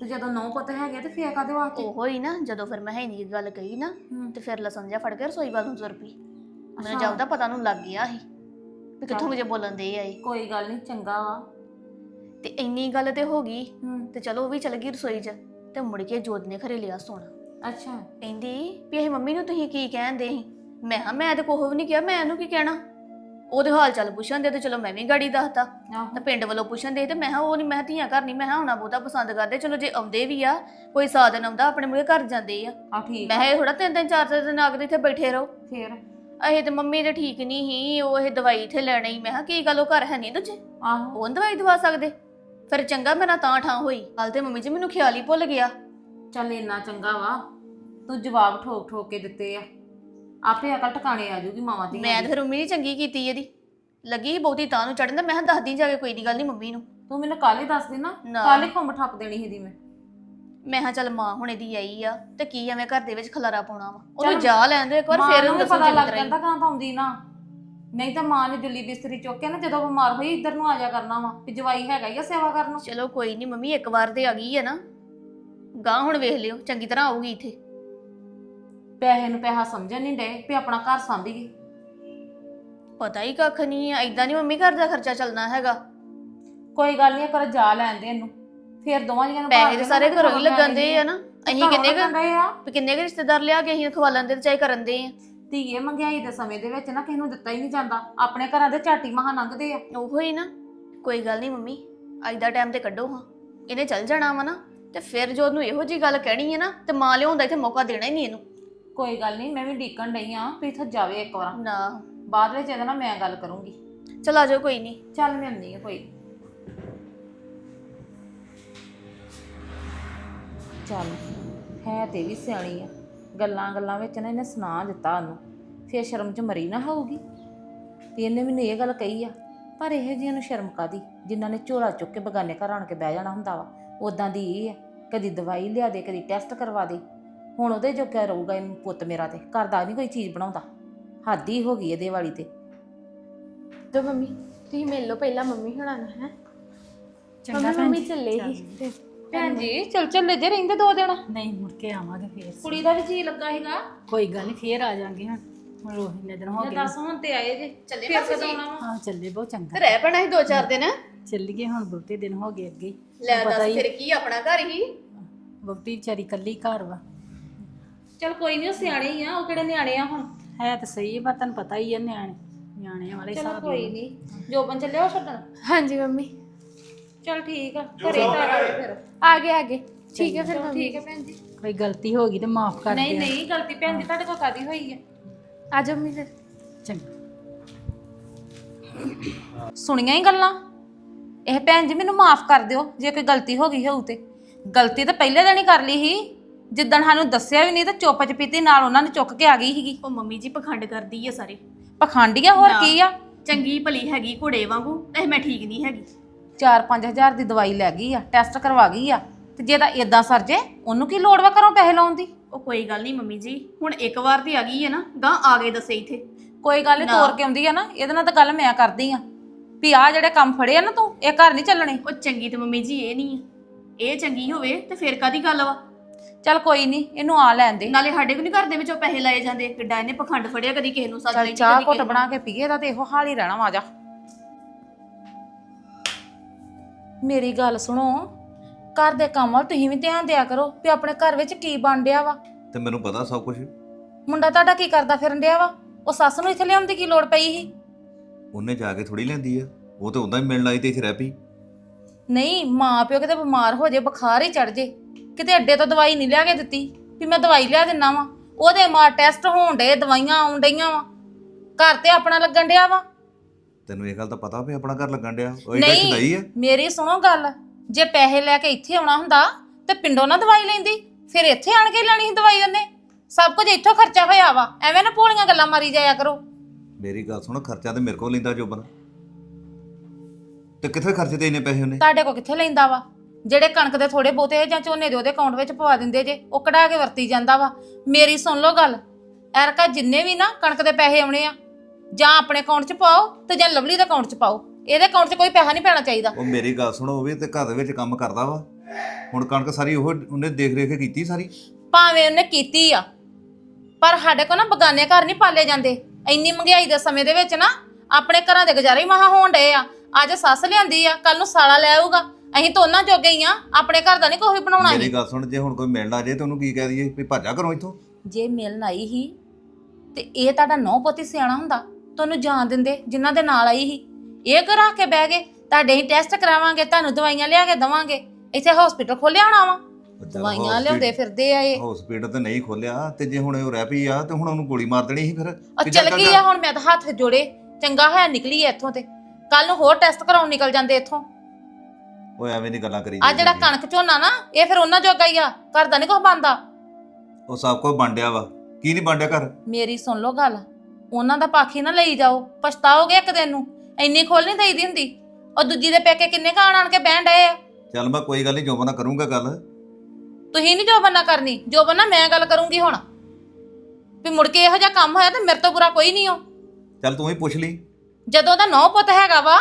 ਤੇ ਜਦੋਂ ਨੌ ਪੁੱਤ ਹੈਗੇ ਤੇ ਫੇਰ ਕਾਦੇ ਵਾਸਤੇ? ਉਹੋ ਹੀ ਨਾ ਜਦੋਂ ਫਿਰ ਮੈਂ ਹੈਨੀ ਦੀ ਗੱਲ ਕਹੀ ਨਾ ਹੂੰ। ਤੇ ਫਿਰ ਲਸਣ ਜਿਹਾ ਫੜ ਕੇ ਰਸੋਈ ਵੱਲ ਨੂੰ ਤੁਰ ਪਈ। ਮੈਨੂੰ ਅੱਛਾ। ਪਤਾ ਨੂੰ ਲੱਗ ਗਿਆ ਸੀ ਵੀ ਕਿੱਥੋਂ। ਮੁਝੇ ਬੋਲਣ ਦੇ ਆਏ। ਕੋਈ ਗੱਲ ਨਹੀਂ ਚੰਗਾ ਵਾ। ਤੇ ਇੰਨੀ ਗੱਲ ਤੇ ਹੋ ਗਈ। ਹੂੰ। ਤੇ ਚਲੋ ਉਹ ਵੀ ਚਲ ਗਈ ਰਸੋਈ 'ਚ ਤੇ ਮੁੜ ਕੇ ਜੋਤ ਨੇ ਘਰੇ ਲਿਆ ਸੋਣਾ। ਅੱਛਾ। ਕਹਿੰਦੀ ਵੀ ਇਹ ਮੰਮੀ ਨੂੰ ਤੁਸੀਂ ਕੀ ਕਹਿੰਦੇ ਸੀ? ਮੈਂ ਹਾਂ ਮੈਂ ਤੇ ਕੋਹ ਵੀ ਨਹੀਂ ਕਿਹਾ ਮੈਂ ਇਹਨੂੰ ਕੀ ਕਹਿਣਾ? ਉਹਦੇ ਹਾਲ ਚਾਲ ਪੁੱਛਣ ਦੇ ਤੇ ਚਲੋ ਮੈਂ ਵੀ ਗਾੜੀ ਦੱਸਤਾ। ਆਹੋ। ਤੇ ਪਿੰਡ ਵੱਲੋਂ ਪੁੱਛਣ ਦੇ ਤੇ ਮੈਂ ਕਿਹਾ ਉਹ ਨਹੀਂ ਮੈਂ ਕਿਹਾ ਧੀਆਂ ਘਰ ਨਹੀਂ ਮੈਂ ਕਿਹਾ ਆਉਣਾ ਬਹੁਤਾ ਪਸੰਦ ਕਰਦੇ ਚਲੋ ਜੇ ਆਉਂਦੇ ਵੀ ਆ ਕੋਈ ਸਾਧਨ ਆਉਂਦਾ ਆਪਣੇ ਮੁਰੇ ਘਰ ਜਾਂਦੇ ਆ। ਆ ਠੀਕ। ਮੈਂ ਕਿਹਾ ਇਹ ਥੋੜਾ ਤਿੰਨ ਤਿੰਨ ਚਾਰ ਚਾਰ ਦਿਨ ਆਗਦੇ ਇੱਥੇ ਬੈਠੇ ਰਹੋ। ਫੇਰ? ਅਹੇ ਤੇ ਮੰਮੀ ਦੇ ਠੀਕ ਨਹੀਂ ਸੀ ਉਹ ਇਹ ਦਵਾਈ ਇੱਥੇ ਲੈਣੀ। ਮੈਂ ਕਿਹਾ ਕੀ ਗੱਲ ਉਹ ਘਰ ਹੈ ਨਹੀਂ ਦੂਜੇ? ਆਹੋ। ਉਹ ਨੀ ਦਵਾਈ ਦਵਾ ਸਕਦੇ? ਫਿਰ ਚੰਗਾ ਮੇਰਾ ਤਾਂ ਠਾਂ ਹੋਈ। ਕੱਲ ਤੇ ਮੰਮੀ ਜੀ ਮੈਨੂੰ ਖਿਆਲ ਹੀ ਭੁੱਲ ਗਿਆ। ਚੱਲ ਇੰਨਾ ਚੰਗਾ ਵਾ ਤੂੰ ਜਵਾਬ ਠੋਕ ਠੋਕ ਕੇ ਦਿੱਤੇ ਆ। ਆਪੇ ਅਕਲ ਟਿਕਾਣੇ ਆ ਜੂਗੀ ਮਾਵਾਂ ਦੀ ਮੈਂ ਤੇ ਫਿਰ ਮੰਮੀ ਨੇ ਚੰਗੀ ਕੀਤੀ ਇਹਦੀ। ਲੱਗੀ ਸੀ ਬਹੁਤੀ ਤਾਂ ਨੂੰ ਚੜਨ ਦਾ ਮੈਂ ਕਿਹਾ ਦੱਸਦੀ ਜਾ ਕੇ ਕੋਈ ਦੀ ਗੱਲ ਨਹੀਂ ਮੰਮੀ ਨੂੰ। ਤੂੰ ਮੈਨੂੰ ਕੱਲ ਹੀ ਦੱਸ ਦੇ ਨਾ ਨਾ। ਕੱਲ ਹੀ ਖੁੰਬ ਠੱਪ ਦੇਣੀ ਸੀ ਦੀ ਮੈਂ। ਮੈਂ ਕਿਹਾ ਚੱਲ ਮਾਂ ਹੁਣ ਇਹਦੀ ਆਈ ਆ ਤੇ ਕੀ ਐਵੇਂ ਘਰ ਦੇ ਵਿੱਚ ਖਲਾਰਾ ਪਾਉਣਾ ਵਾ। ਉਹਨੂੰ ਚੱਲ। ਜਾ ਲੈਣ ਦੇ ਇੱਕ ਵਾਰ ਮਾਂ ਫੇਰ ਉਹਨੂੰ ਦੱਸੋ ਪਤਾ ਲੱਗ। ਜਾਂਦਾ ਕਾਂ ਪਾਉਂਦੀ ਨਾ। ਨਹੀਂ ਤਾਂ ਮਾਂ ਨੇ ਜੁੱਲੀ ਬਿਸਤਰੀ ਚੁੱਕ ਕੇ ਨਾ ਜਦੋਂ ਬਿਮਾਰ ਹੋਈ ਇੱਧਰ ਨੂੰ ਆ ਜਾ ਕਰਨਾ ਵਾ ਵੀ ਜਵਾਈ ਹੈਗਾ ਹੀ ਆ ਸੇਵਾ ਕਰਨ ਨੂੰ। ਚਲੋ ਕੋਈ ਨਹੀਂ ਮੰਮੀ ਇੱਕ ਵਾਰ ਤੇ ਆ ਗਈ ਹੈ ਨਾ। ਗਾਂ ਹੁਣ ਵੇਖ ਲਿਓ ਚੰਗੀ ਤਰ੍ਹਾਂ ਆਊਗੀ ਇੱਥੇ। ਪੈਸੇ ਨੂੰ ਪੈਸਾ ਸਮਝਣ ਨਹੀਂ ਡੇ ਵੀ ਆਪਣਾ ਘਰ ਸੰਭੀਏ। ਪਤਾ ਹੀ ਕੱਖ ਨਹੀਂ ਆ ਐਦਾਂ ਨਹੀਂ ਮੰਮੀ ਘਰ ਦਾ ਖਰਚਾ ਚੱਲਣਾ ਹੈਗਾ। ਕੋਈ ਗੱਲ ਨਹੀਂ ਕਰ ਜਾ ਲੈਣ ਦੇ ਇਹਨੂੰ। ਫੇਰ ਦੋਵਾਂ ਜੀਆਂ ਨੂੰ ਪੈਸੇ ਤੇ ਸਾਰੇ ਘਰੋਂ ਹੀ ਲੱਗਣ ਦੇ ਆ ਨਾ। ਅਸੀਂ ਕਿੰਨੇ ਕੁ ਵੀ ਕਿੰਨੇ ਕੁ ਰਿਸ਼ਤੇਦਾਰ ਲਿਆ ਕੇ ਅਸੀਂ ਖਵਾ ਲੈਂਦੇ ਤੇ ਚਾਹੇ ਕਰਨ ਦੇ ਆ। ਧੀਏ ਮਹਿੰਗਾਈ ਦੇ ਸਮੇਂ ਦੇ ਵਿੱਚ ਨਾ ਕਿਸੇ ਨੂੰ ਦਿੱਤਾ ਹੀ ਨਹੀਂ ਜਾਂਦਾ। ਆਪਣੇ ਘਰਾਂ ਦੇ ਝਾਟੀ ਮਹਾ ਲੰਘਦੇ ਆ। ਉਹੋ ਹੀ ਨਾ। ਕੋਈ ਗੱਲ ਨਹੀਂ ਮੰਮੀ ਅੱਜ ਦਾ ਟਾਈਮ ਤੇ ਕੱਢੋ ਹਾਂ। ਇਹਨੇ ਚੱਲ ਜਾਣਾ ਵਾ ਨਾ। ਤੇ ਫਿਰ ਜੋ ਉਹਨੂੰ ਇਹੋ ਜੀ ਗੱਲ ਕਹਿਣੀ ਹੈ ਨਾ ਤੇ ਮਾਂ ਲਿਆਉਂਦਾ ਇੱਥੇ ਮੌਕਾ ਦੇਣਾ ਹੀ ਨਹੀਂ ਇਹਨੂੰ। ਕੋਈ ਗੱਲ ਨਹੀਂ ਮੈਂ ਵੀ ਡੀਕਣ ਡਈ ਆ ਵੀ ਇੱਥੇ ਜਾਵੇ ਇੱਕ ਵਾਰ। ਨਾ। ਬਾਅਦ ਵਿੱਚ ਇਹਦੇ ਨਾਲ ਮੈਂ ਗੱਲ ਕਰੂੰਗੀ। ਚਲ ਆ ਜਾਓ ਕੋਈ ਨਹੀਂ। ਚੱਲ ਮੈਂ ਆਉਂਦੀ ਆ ਕੋਈ ਚੱਲ ਹੈ ਤੇ ਵੀ ਸਿਆਣੀ ਆ। ਗੱਲਾਂ ਗੱਲਾਂ ਵਿੱਚ ਨਾ ਇਹਨੇ ਸੁਣਾ ਦਿੱਤਾ ਉਹਨੂੰ। ਫੇਰ ਸ਼ਰਮ ਚ ਮਰੀ ਨਾ ਹੋਊਗੀ। ਤੇ ਇਹਨੇ ਮੈਨੂੰ ਇਹ ਗੱਲ ਕਹੀ ਆ। ਪਰ ਇਹ ਜਿਹੀਆਂ ਨੂੰ ਸ਼ਰਮ ਕਾਦੀ ਜਿਨ੍ਹਾਂ ਨੇ ਝੋਲਾ ਚੁੱਕ ਕੇ ਬਗਾਨੇ ਘਰ ਆਣ ਕੇ ਬਹਿ ਜਾਣਾ ਹੁੰਦਾ ਵਾ। ਉਦਾਂ ਦੀ ਇਹ ਆ ਕਦੀ ਦਵਾਈ ਲਿਆ ਦੇ ਕਦੀ ਟੈਸਟ ਕਰਵਾ ਦੇ। ਹੁਣ ਉਹਦੇ ਜੋ ਕਿਆ ਰਹੂਗਾ ਇਹ ਪੁੱਤ ਮੇਰਾ ਤੇ ਘਰ ਦਾ ਨਹੀਂ ਕੋਈ ਚੀਜ਼ ਬਣਾਉਂਦਾ। ਹੱਦ ਹੀ ਹੋ ਗਈ ਇਹਦੇ ਵਾਲੀ ਤੇ। ਤੋ ਮੰਮੀ ਤੁਸੀਂ ਮਿਲ ਲਓ ਪਹਿਲਾਂ ਮੰਮੀ ਹੁਣਾਂ ਨੂੰ ਹੈ। ਚੰਗਾ ਮੰਮੀ ਭੈਣ ਮੰਮੀ ਜੀ। ਚੱਲੇ ਹੀ ਤੇ ਭੈਣ ਜੀ ਚਲ ਚੱਲੇ ਜੇ ਰਹਿੰਦੇ ਦੋ ਦਿਨ। ਨਹੀਂ ਮੁੜ ਕੇ ਆਵਾਂਗੇ ਫੇਰ। ਕੁੜੀ ਦਾ ਵੀ ਜੀ ਲੱਗਾ ਸੀਗਾ। ਕੋਈ ਗੱਲ ਨਹੀਂ ਫੇਰ ਆ ਜਾਾਂਗੇ ਹੁਣ। ਹੁਣ ਰੋਹਿਤ ਨੇ ਦਿਨ ਹੋ ਗਏ ਦੱਸ ਹੁਣ ਤੇ ਆਏ ਜੇ। ਚੱਲੇ ਫਿਰ ਕਦੋਂ? ਆਉਣਾ? ਹਾਂ ਚੱਲੇ ਬਹੁਤ ਚੰਗਾ। ਰਹਿ ਪੈਣਾ ਸੀ ਦੋ ਚਾਰ ਦਿਨ। ਚੱਲੀਏ ਹੁਣ ਬਹੁਤੇ ਦਿਨ ਹੋ ਗਏ ਅੱਗੇ। ਲੈ ਪਤਾ ਦੱਸ ਹੀ ਫਿਰ ਕੀ ਆਪਣਾ ਘਰ ਹੀ? ਬਹੁਤੀ ਵਿਚਾਰੀ ਕੱਲੀ ਘਰ ਵਾ। ਚੱਲ ਕੋਈ ਨਹੀਂ ਉਹ ਸਿਆਣੇ ਹੀ ਆ ਉਹ ਕਿਹੜੇ ਨਿਆਣੇ ਆ ਹੁਣ? ਹੈ ਤਾਂ ਸਹੀ ਹੈ ਪਰ ਤੈਨੂੰ ਪਤਾ ਹੀ ਹੈ ਨਿਆਣੇ ਨਿਆਣੇ ਵਾਲੇ ਚਲੋ ਹਿਸਾਬ ਕੋਈ। ਨਹੀਂ ਜੋਬਨ ਚੱਲਿਆ ਉਹ ਛੱਡਣ? ਹਾਂਜੀ ਮੰਮੀ। ਚੱਲ ਠੀਕ ਆ ਘਰੇ ਘਰ ਆਵੇ ਫਿਰ। ਆ ਗਏ ਆ ਗਏ। ਠੀਕ ਹੈ ਫਿਰ ਚਲੋ ਮੰਮੀ। ਠੀਕ ਹੈ ਭੈਣ ਜੀ। ਕੋਈ ਗਲਤੀ ਹੋ ਗਈ ਤੇ ਮਾਫ ਕਰ ਨਹੀਂ ਦਿਓ ਨਹੀਂ ਗਲਤੀ ਭੈਣ ਜੀ ਤੁਹਾਡੇ ਕੋਲ ਕਾਦੀ ਹੋਈ ਹੈ ਆ ਜਾਓ ਮੰਮੀ ਫਿਰ। ਚੰਗਾ। ਸੁਣੀਆਂ ਹੀ ਗੱਲਾਂ? ਇਹ ਭੈਣ ਜੀ ਮੈਨੂੰ ਮਾਫ ਕਰ ਦਿਓ ਜੇ ਕੋਈ ਗਲਤੀ ਹੋ ਗਈ ਹੋਊ ਤੇ। ਗਲਤੀ ਤਾਂ ਪਹਿਲੇ ਦਿਨ ਹੀ ਕਰ ਲਈ ਸੀ। ਜਿੱਦਣ ਸਾਨੂੰ ਦੱਸਿਆ ਵੀ ਨਹੀਂ ਤਾਂ ਚੁੱਪ ਚਪੀਤੀ ਨਾਲ ਉਹਨਾਂ ਨੇ ਚੁੱਕ ਕੇ ਆ ਗਈ ਸੀਗੀ। ਉਹ ਮੰਮੀ ਜੀ ਪਖੰਡ ਕਰਦੀ ਆ ਸਾਰੇ। ਪਖੰਡੀਆਂ ਹੋਰ ਨਾ। ਕੀ ਆ? ਚੰਗੀ ਭਲੀ ਹੈਗੀ ਘੋੜੇ ਵਾਂਗੂ ਤੇ ਮੈਂ ਠੀਕ ਨਹੀਂ ਹੈਗੀ। 4-5000 ਦੀ ਦਵਾਈ ਲੈ ਗਈ ਆ ਟੈਸਟ ਕਰਵਾ ਗਈ ਆ ਤੇ ਜੇ ਤਾਂ ਇਦਾਂ ਸਰ ਜੇ ਉਹਨੂੰ ਕੀ ਲੋੜ ਵਾ ਘਰੋਂ ਪੈਸੇ ਲਾਉਣ ਦੀ? ਉਹ ਕੋਈ ਗੱਲ ਨਹੀਂ ਮੰਮੀ ਜੀ ਹੁਣ ਇੱਕ ਵਾਰ ਤੇ ਆ ਗਈ ਹੈ ਨਾ ਗਾਂ ਆ ਗਏ ਦੱਸੇ ਇੱਥੇ। ਕੋਈ ਗੱਲ ਨਾ। ਤੋਰ ਕੇ ਆਉਂਦੀ ਆ ਨਾ ਇਹਦੇ ਨਾਲ ਤਾਂ ਗੱਲ ਮੈਂ ਕਰਦੀ ਆ। ਵੀ ਆ ਜਿਹੜੇ ਕੰਮ ਫੜੇ ਆ ਨਾ ਤੂੰ ਇਹ ਘਰ ਨਹੀਂ ਚੱਲਣੇ। ਉਹ ਚੰਗੀ ਤੇ ਮੰਮੀ ਜੀ ਇਹ ਨਹੀਂ ਆ। ਇਹ ਚੰਗੀ ਹੋਵੇ ਤੇ ਫਿਰ ਕਾਦੀ ਗੱਲ ਵਾ? ਚੱਲ ਕੋਈ ਨਹੀਂ ਇਹਨੂੰ ਆ ਲੈਣ ਦੇ। ਨਾਲੇ ਸਾਡੇ ਕੋਲ ਨਹੀਂ ਘਰ ਦੇ ਵਿੱਚੋਂ ਪੈਸੇ ਲਾਏ ਜਾਂਦੇ। ਕਿੱਡਾ ਇਹਨੇ ਪਖੰਡ ਫੜਿਆ ਕਦੀ ਕਿਸੇ ਨੂੰ ਸੱਦ ਚੱਲ ਲਈ ਚਾਹ ਘੁੱਟ ਬਣਾ ਕੇ ਪੀਏ ਦਾ ਤੇ ਇਹੋ ਹਾਲ ਹੀ ਰਹਿਣਾ ਵਾ ਜਾ। ਮੇਰੀ ਗੱਲ ਸੁਣੋ ਘਰ ਦੇ ਕੰਮ ਵੱਲ ਤੁਸੀਂ ਵੀ ਧਿਆਨ ਦਿਆ ਕਰੋ ਵੀ ਆਪਣੇ ਘਰ ਵਿੱਚ ਕੀ ਬਣ ਡਿਆ ਵਾ। ਤੇ ਮੈਨੂੰ ਪਤਾ ਸਭ ਕੁਝ ਮੁੰਡਾ ਤੁਹਾਡਾ ਕੀ ਕਰਦਾ ਫਿਰਨ ਡਿਆ ਵਾ? ਉਹ ਸੱਸ ਨੂੰ ਇੱਥੇ ਲਿਆਉਣ ਦੀ ਕੀ ਲੋੜ ਪਈ ਸੀ? ਉਹਨੇ ਜਾ ਕੇ ਥੋੜੀ ਲੈਂਦੀ ਆ। ਉਹ ਤੇ ਉਦਾਂ ਹੀ ਮਿਲਣ ਆਈ ਤੇ ਇੱਥੇ ਰਹਿ ਪਈ। ਨਹੀਂ ਮਾਂ ਪਿਓ ਕਿਤੇ ਬਿਮਾਰ ਹੋ ਜੇ ਬੁਖਾਰ ਹੀ ਚੜ ਜੇ ਕਿਤੇ ਅੱਡੇ ਤੋਂ ਦਵਾਈ ਨਹੀਂ ਲਿਆ ਕੇ ਦਿੱਤੀ ਵੀ ਮੈਂ ਦਵਾਈ ਲਿਆ ਦਿੰਨਾ ਵਾ। ਉਹਦੇ ਮਾਂ ਟੈਸਟ ਹੋਣ ਡੇ ਦਵਾਈਆਂ ਆਉਣ ਡਈਆਂ ਵਾ। ਘਰ ਤੇ ਆਪਣਾ ਲੱਗਣ ਡਿਆ ਵਾ। ਤੈਨੂੰ ਇਹ ਗੱਲ ਤਾਂ ਪਤਾ ਵੀ ਆਪਣਾ ਘਰ ਲੱਗਣ ਡਿਆ ਉਹ ਇੱਥੇ ਨਹੀਂ ਆ। ਮੇਰੀ ਸੁਣੋ ਗੱਲ ਜੇ ਪੈਸੇ ਲੈ ਕੇ ਇੱਥੇ ਆਉਣਾ ਹੁੰਦਾ ਤੇ ਪਿੰਡੋਂ ਨਾ ਦਵਾਈ ਲੈਂਦੀ ਫਿਰ ਇੱਥੇ ਆਣ ਕੇ ਲੈਣੀ ਸੀ ਦਵਾਈ ਉਹਨੇ। ਸਭ ਕੁਝ ਇੱਥੋਂ ਖਰਚਾ ਹੋਇਆ ਵਾ ਐਵੇਂ ਨਾ ਭੋਲੀਆਂ ਗੱਲਾਂ ਮਾਰੀ ਜਾਇਆ ਕਰੋ। ਮੇਰੀ ਗੱਲ ਸੁਣ ਖਰਚਾ ਤੇ ਮੇਰੇ ਕੋਲ ਲੈਂਦਾ ਜੋਬਨ ਤੇ ਕਿੱਥੇ ਖਰਚੇ ਤੇ ਇੰਨੇ ਪੈਸੇ ਉਹਨੇ ਤੁਹਾਡੇ ਕੋ ਕਿੱਥੇ ਲੈਂਦਾ ਵਾ? ਜਿਹੜੇ ਕਣਕ ਦੇ ਥੋੜੇ ਬਹੁਤੇ ਜਾਂ ਝੋਨੇ ਦੇ ਉਹਦੇ ਅਕਾਊਂਟ ਵਿੱਚ ਪਵਾ ਦਿੰਦੇ ਜੇ ਉਹ ਕਢਾ ਕੇ ਵਰਤੀ ਜਾਂਦਾ ਵਾ। ਮੇਰੀ ਸੁਣ ਲਓ ਗੱਲ ਐਰਕਾ ਜਿੰਨੇ ਵੀ ਨਾ ਕਣਕ ਦੇ ਪੈਸੇ ਆਉਣੇ ਆ ਜਾਂ ਆਪਣੇ ਅਕਾਊਂਟ 'ਚ ਪਾਓ ਤੇ ਜਾਂ ਲਵਲੀ ਦੇ ਅਕਾਊਂਟ 'ਚ ਪਾਓ ਇਹਦੇ ਅਕਾਊਂਟ 'ਚ ਕੋਈ ਪੈਸਾ ਨਹੀਂ ਪੈਣਾ ਚਾਹੀਦਾ। ਉਹ ਮੇਰੀ ਗੱਲ ਸੁਣ ਉਹ ਵੀ ਤੇ ਘਰ ਦੇ ਵਿੱਚ ਕੰਮ ਕਰਦਾ ਵਾ। ਹੁਣ ਕਣਕ ਸਾਰੀ ਉਹ ਉਹਨੇ ਦੇਖ ਰੇਖ ਕੀਤੀ ਸਾਰੀ? ਭਾਵੇਂ ਉਹਨੇ ਕੀਤੀ ਆ ਪਰ ਸਾਡੇ ਕੋ ਨਾ ਬਗਾਨੇ ਘਰ ਨਹੀਂ ਪਾਲੇ ਜਾਂਦੇ। ਇੰਨੀ ਮਹਿੰਗਾਈ ਦੇ ਸਮੇਂ ਦੇ ਵਿੱਚ ਨਾ ਆਪਣੇ ਘਰਾਂ ਦੇ ਗੁਜ਼ਾਰੇ ਹੀ ਮਹਾ ਹੋਣ ਡਏ ਆ। ਅੱਜ ਸੱਸ ਲਿਆਂਦੀ ਆ ਕੱਲ ਨੂੰ ਸਾਲਾ ਲੈ ਆਊਗਾ। ਅਸੀਂ ਤਾਂ ਉਹਨਾਂ ਜੋਗੇ ਹੀ ਆ ਆਪਣੇ ਘਰ ਦਾ ਨਹੀਂ ਕੋਈ ਬਣਾਉਣਾ ਮੇਰੀ ਹੀ ਗੱਲ ਸੁਣ ਜੇ ਹੁਣ ਕੋਈ ਮਿਲਣ ਆ ਜੇ ਤੇ ਉਹਨੂੰ ਕੀ ਕਹਿ ਦਈਏ ਵੀ ਭਾਜਾ ਕਰੋ ਇੱਥੋਂ? ਜੇ ਮਿਲਣ ਆਈ ਹੀ ਤੇ ਇਹ ਤੁਹਾਡਾ ਨੌ ਪੋਤੀ ਸਿਆਣਾ ਹੁੰਦਾ। ਤੁਹਾਨੂੰ ਜਾਣ ਦਿੰਦੇ ਜਿਨ੍ਹਾਂ ਦੇ ਨਾਲ ਆਈ ਸੀ। ਇਹ ਰੱਖ ਕੇ ਬਹਿ ਗਏ ਤੁਹਾਡੇ ਹੀ ਟੈਸਟ ਕਰਾਵਾਂਗੇ ਤੁਹਾਨੂੰ ਦਵਾਈਆਂ ਲਿਆ ਕੇ ਦਵਾਂਗੇ। ਇੱਥੇ ਹਸਪੀਟਲ ਖੋਲਿਆ ਹੋਣਾ ਵਾ। ਦਵਾਈਆਂ ਲਿਆਉਂਦੇ ਫਿਰਦੇ ਆ ਇਹ। ਹਸਪੀਟਲ ਤੇ ਨਹੀਂ ਖੋਲਿਆ ਤੇ ਜੇ ਹੁਣ ਉਹ ਰਹਿ ਪਈ ਆ ਤੇ ਹੁਣ ਉਹਨੂੰ ਗੋਲੀ ਮਾਰ ਦੇਣੀ ਸੀ ਫਿਰ। ਕਿ ਚਲ ਚੱਲ ਗਈ ਜਾ। ਆ ਹੁਣ ਮੈਂ ਤਾਂ ਹੱਥ ਜੋੜੇ। ਚੰਗਾ ਹੋਇਆ ਨਿਕਲੀ ਐ ਇੱਥੋਂ ਤੇ। ਕੱਲ ਨੂੰ ਹੋਰ ਟੈਸਟ ਕਰਾਉਣ ਨਿਕਲ ਜਾਂਦੇ ਇੱਥੋਂ। ਉਹ ਐਵੇਂ ਦੀ ਗੱਲਾਂ ਕਰੀ ਆ ਜਿਹੜਾ ਜਾਂਦੀ। ਕਣਕ ਝੋਨਾ ਨਾ ਇਹ ਫਿਰ ਉਹਨਾਂ ਜੋਗਾ ਹੀ ਆ। ਘਰ ਦਾ ਨਹੀਂ ਕੁਝ ਬੰਦਾ ਉਹ ਸਭ ਕੁਝ ਵੰਡਿਆ ਵਾ। ਕੀ ਨਹੀਂ ਵੰਡਿਆ ਘਰ? ਮੇਰੀ ਸੁਣ ਲਓ ਗੱਲ। ਉਹਨਾਂ ਦਾ ਪਾਖੀ ਨਾ ਲਈ ਜਾਓ। ਪਛਤਾਓਗੇ ਇੱਕ ਦਿਨ ਨੂੰ। ਇੰਨੀ ਖੋਲ ਨਹੀਂ ਦਈਦੀ ਹੁੰਦੀ। ਉਹ ਦੂਜੀ ਦੇ ਪੈਕੇ ਕਿੰਨੇ ਕਾਣ ਆਣ ਕੇ ਬਹਿਣ ਡਏ ਆ। ਚੱਲ ਮੈਂ ਕੋਈ ਗੱਲ ਨਹੀਂ ਜੋਬਨ ਕਰੂੰਗਾ ਗੱਲ। ਤੁਸੀਂ ਨਹੀਂ ਜੋ ਬੰਨਾ ਕਰਨੀ। ਜੋ ਬੰਨਾ ਮੈਂ ਗੱਲ ਕਰੂੰਗੀ ਹੁਣ। ਵੀ ਮੁੜ ਕੇ ਇਹੋ ਜਿਹਾ ਕੰਮ ਹੋਇਆ ਤੇ ਮੇਰੇ ਤੋਂ ਬੁਰਾ ਕੋਈ ਨਹੀਂ ਹੋ ਚੱਲ ਤੂੰ ਹੀ ਪੁੱਛ ਲਈ। ਜਦੋਂ ਦਾ ਨੌ ਪੁੱਤ ਹੈਗਾ ਵਾ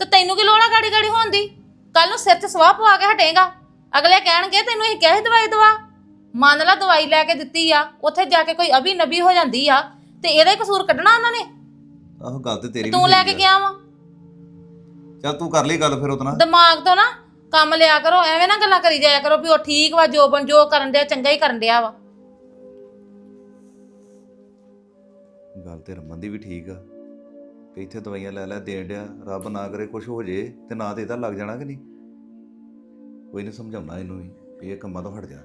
ਤੇ ਤੈਨੂੰ ਕੀ ਲੋੜ ਆ ਗਾੜੀ ਗਾੜੀ ਹੋਣ ਦੀ? ਕੱਲ ਨੂੰ ਸਿਰ 'ਚ ਸਵਾਹ ਪਵਾ ਕੇ ਹਟੇਗਾ। ਅਗਲੇ ਕਹਿਣਗੇ ਤੈਨੂੰ ਇਹ ਕਿਹਾ ਸੀ ਦਵਾਈ ਦਵਾ? ਮੰਨ ਲਾ ਦਵਾਈ ਲੈ ਕੇ ਦਿੱਤੀ ਆ ਉੱਥੇ ਜਾ ਕੇ ਕੋਈ ਅਭੀ ਨਬੀ ਹੋ ਜਾਂਦੀ ਆ ਤੇ ਇਹਦਾ ਹੀ ਕਸੂਰ ਕੱਢਣਾ ਉਹਨਾਂ ਨੇ। ਆਹੋ ਗੱਲ ਤੇ ਤੇਰੀ ਵੀ ਤੂੰ ਲੈ ਸਹੀ ਕੇ ਆ। ਗਿਆ ਵਾ। ਚੱਲ ਤੂੰ ਕਰ ਲਈ ਗੱਲ ਫਿਰ ਉਹਦੇ ਨਾਲ ਦਿਮਾਗ ਤੋਂ ਨਾ ਕੰਮ ਲਿਆ ਕਰੋ ਐਵੇਂ ਨਾ ਗੱਲਾਂ ਕਰੀ ਜਾਇਆ ਕਰੋ ਵੀ ਉਹ ਠੀਕ ਵਾ ਜੋ ਬਣ ਜੋ ਕਰਨ ਡਿਆ ਚੰਗਾ ਹੀ ਕਰਨ ਡਿਆ ਵਾ। ਗੱਲ ਤੇ ਰਮਨ ਦੀ ਵੀ ਠੀਕ ਆ। ਕਿ ਇੱਥੇ ਦਵਾਈਆਂ ਲੈ ਲੈ ਦੇਣ ਡਿਆ ਰੱਬ ਨਾ ਕਰੇ ਕੁਝ ਹੋ ਜੇ ਤੇ ਨਾ ਤੇ ਇਹਦਾ ਲੱਗ ਜਾਣਾ ਕਿ ਨਹੀਂ? ਕੋਈ ਨਹੀਂ ਸਮਝਾਉਣਾ ਇਹਨੂੰ ਵੀ ਵੀ ਇਹ ਕੰਮਾਂ ਤੋਂ ਹਟ ਜਾ।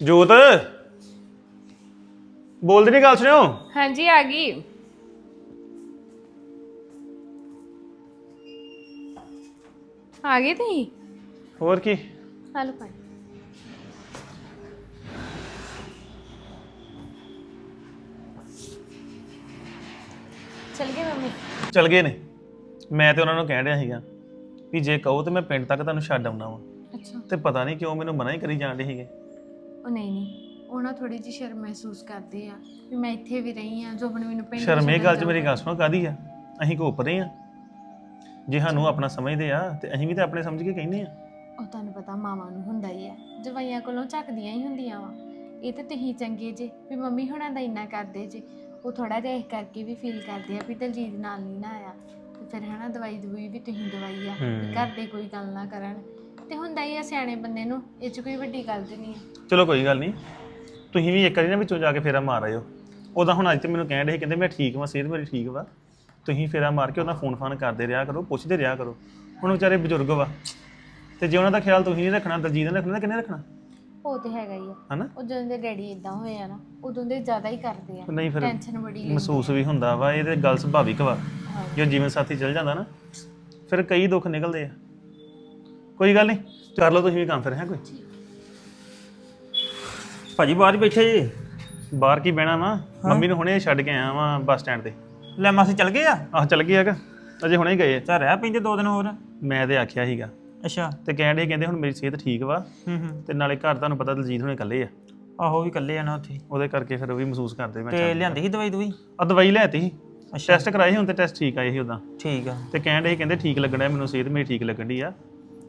ਜੋਤ ਬੋਲਦੀ ਨਹੀਂ ਗੱਲ ਸੁਣਿਓ? ਹਾਂਜੀ ਆ ਗਈ। ਆ ਗਏ ਤੁਸੀਂ? ਹੋਰ ਕੀ? ਹਲੋ ਪਾਣੀ ਚਲ ਗਏ ਮੰਮੀ। ਚਲ ਗਏ ਨੇ। ਮੈਂ ਤੇ ਉਹਨਾਂ ਨੂੰ ਕਹਿ ਰਿਹਾ ਸੀਗਾ ਵੀ ਜੇ ਕਹੋ ਤੇ ਮੈਂ ਪਿੰਡ ਤੱਕ ਤੁਹਾਨੂੰ ਛੱਡ ਆਉਣਾ ਵਾ। ਅੱਛਾ। ਤੇ ਪਤਾ ਨਹੀਂ ਕਿਉਂ ਮੈਨੂੰ ਮਨਾ ਹੀ ਕਰੀ ਜਾਣ ਦੇ ਸੀਗੇ। ਉਹ ਨਹੀਂ ਨਹੀਂ। ਉਹ ਨਾ ਥੋੜੀ ਜਿਹੀ ਸ਼ਰਮ ਮਹਿਸੂਸ ਕਰਦੇ ਆ ਵੀ ਮੈਂ ਇੱਥੇ ਵੀ ਰਹੀ ਆ ਜੋਬਨ ਮੈਨੂੰ ਪਿੰਡ ਸ਼ਰਮ ਇਹ ਗੱਲ 'ਚ ਮੇਰੀ। ਗੱਲ ਸੁਣੋ ਕਾਦੀ ਆ? ਅਸੀਂ ਕੋਪਦੇ ਆ। ਜੇ ਸਾਨੂੰ ਆਪਣਾ ਸਮਝਦੇ ਆ ਤੇ ਅਸੀਂ ਵੀ ਤੇ ਆਪਣੇ ਸਮਝ ਕੇ ਕਹਿੰਦੇ ਆ। ਉਹ ਤੁਹਾਨੂੰ ਪਤਾ ਮਾਵਾਂ ਨੂੰ ਹੁੰਦਾ ਹੀ ਆ ਜਵਾਈਆਂ ਕੋਲੋਂ ਝੱਕਦੀਆਂ ਹੀ ਹੁੰਦੀਆਂ ਵਾ। ਇਹ ਤੇ ਤੁਸੀਂ ਚੰਗੇ ਜੇ ਵੀ ਮੰਮੀ ਹੁਣਾਂ ਦਾ ਇੰਨਾ ਕਰਦੇ ਜੇ। ਉਹ ਥੋੜਾ ਜਿਹਾ ਇਹ ਕਰਕੇ ਵੀ ਫੀਲ ਕਰਦੇ ਆ ਵੀ ਦਲਜੀਤ ਨਾਲ ਨਹੀਂ ਨਾ ਆਇਆ। ਤੇ ਫਿਰ ਹਨਾ ਦਵਾਈ ਦਵਾਈ ਵੀ ਤੁਸੀਂ ਦਵਾਈ ਆ ਹੂੰ। ਘਰ ਦੇ ਕੋਈ ਗੱਲ ਨਾ ਕਰਨ। ਤੇ ਹੁੰਦਾ ਹੀ ਆ ਸਿਆਣੇ ਬੰਦੇ ਨੂੰ ਇਹ 'ਚ ਕੋਈ ਵੱਡੀ ਗੱਲ ਤੇ ਨਹੀਂ ਆ। ਚਲੋ ਕੋਈ ਗੱਲ ਨਹੀਂ ਤੁਸੀਂ ਵੀ ਇੱਕ ਵਾਰੀ ਨਾ ਵਿੱਚੋਂ ਜਾ ਕੇ ਫੇਰਾ ਮਾਰ ਆਇਓ। ਉਹਦਾ ਹੁਣ ਅੱਜ ਤੇ ਮੈਨੂੰ ਕਹਿਣ ਦੇ ਕਹਿੰਦੇ ਮੈਂ ਠੀਕ ਵਾਂ ਸਿਹਤ ਮੇਰੀ ਠੀਕ ਵਾ। ਤੁਸੀਂ ਫੇਰਾ ਮਾਰ ਕੇ ਉਹਦਾ ਫੋਨ ਫਾਨ ਕਰਦੇ ਰਿਹਾ ਕਰੋ ਪੁੱਛਦੇ ਰਿਹਾ ਕਰੋ। ਹੁਣ ਵਿਚਾਰੇ ਬਜ਼ੁਰਗ ਵਾ। ਤੇ ਜੇ ਉਹਨਾਂ ਦਾ ਖਿਆਲ ਤੁਸੀਂ ਨਹੀਂ ਰੱਖਣਾ ਦਲਜੀਤ ਨੇ ਰੱਖਣਾ ਤਾਂ ਕਿਹਨੇ ਰੱਖਣਾ? ਉਹ ਤੇ ਹੈਗਾ ਹੀ ਆ। ਹਨਾ? ਉਹ ਜਦੋਂ ਦੇ ਡੈਡੀ ਇਦਾਂ ਹੋਏ ਆ ਨਾ ਉਦੋਂ ਦੇ ਜ਼ਿਆਦਾ ਹੀ ਕਰਦੇ ਆ। ਨਹੀਂ ਫਿਰ ਟੈਨਸ਼ਨ ਬੜੀ ਲੈਂਦੇ ਮਹਿਸੂਸ ਵੀ ਹੁੰਦਾ ਵਾ ਇਹ ਤੇ ਗੱਲ ਸੁਭਾਵਿਕ ਵਾ। ਜੋ ਜੀਵਨ ਸਾਥੀ ਚਲ ਜਾਂਦਾ ਨਾ ਫਿਰ ਕਈ ਦੁੱਖ ਨਿਕਲਦੇ ਆ। ਕੋਈ ਗੱਲ ਨਹੀਂ ਕਰ ਲਓ ਤੁਸੀਂ ਵੀ ਕੰਮ ਫਿਰ ਹੈ ਕੋਈ? ਭਾਜੀ ਬਾਹਰ ਹੀ ਬੈਠੇ ਜੀ। ਬਾਹਰ ਕੀ ਬਹਿਣਾ ਵਾ? ਮੰਮੀ ਨੂੰ ਹੁਣੇ ਛੱਡ ਕੇ ਆਇਆ ਵਾਂ ਬੱਸ ਸਟੈਂਡ ਤੇ। ਲੈ ਮਾਸੀ ਚੱਲ ਗਏ ਆ? ਆਹ ਚੱਲ ਗਈ ਹੈਗਾ ਅਜੇ ਹੁਣੇ ਹੀ ਗਏ ਆ। ਚਾ ਰਹਿ ਪੈਂਦੇ ਦੋ ਦਿਨ ਹੋਰ? ਮੈਂ ਤੇ ਆਖਿਆ ਸੀਗਾ। ਅੱਛਾ। ਤੇ ਕਹਿਣ ਦੇ ਕਹਿੰਦੇ ਹੁਣ ਮੇਰੀ ਸਿਹਤ ਠੀਕ ਵਾ। ਹੂੰ ਹੂੰ। ਤੇ ਨਾਲੇ ਘਰ ਤੁਹਾਨੂੰ ਪਤਾ ਦਲਜੀਤ ਹੁਣੇ ਇਕੱਲੇ ਆ। ਆਹੋ ਵੀ ਇਕੱਲੇ ਆ ਨਾ ਉੱਥੇ। ਉਹਦੇ ਕਰਕੇ ਫਿਰ ਉਹ ਵੀ ਮਹਿਸੂਸ ਕਰਦੇ ਮੈਂ ਤੇ ਲਿਆਂਦੀ ਸੀ ਦਵਾਈ ਦਵਾਈ? ਆ ਦਵਾਈ ਲੈਤੀ ਸੀ। ਅੱਛਾ। ਟੈਸਟ ਕਰਾਏ ਸੀ ਹੁਣ ਤੇ ਟੈਸਟ ਠੀਕ ਆਏ ਸੀ ਉਦਾਂ ਠੀਕ ਆ। ਤੇ ਕਹਿਣ ਕਹਿੰਦੇ ਠੀਕ ਲੱਗਣਾ ਮੈਨੂੰ ਸਿਹਤ ਮੇਰੀ ਠੀਕ ਲੱਗਣ ਦੀ ਆ।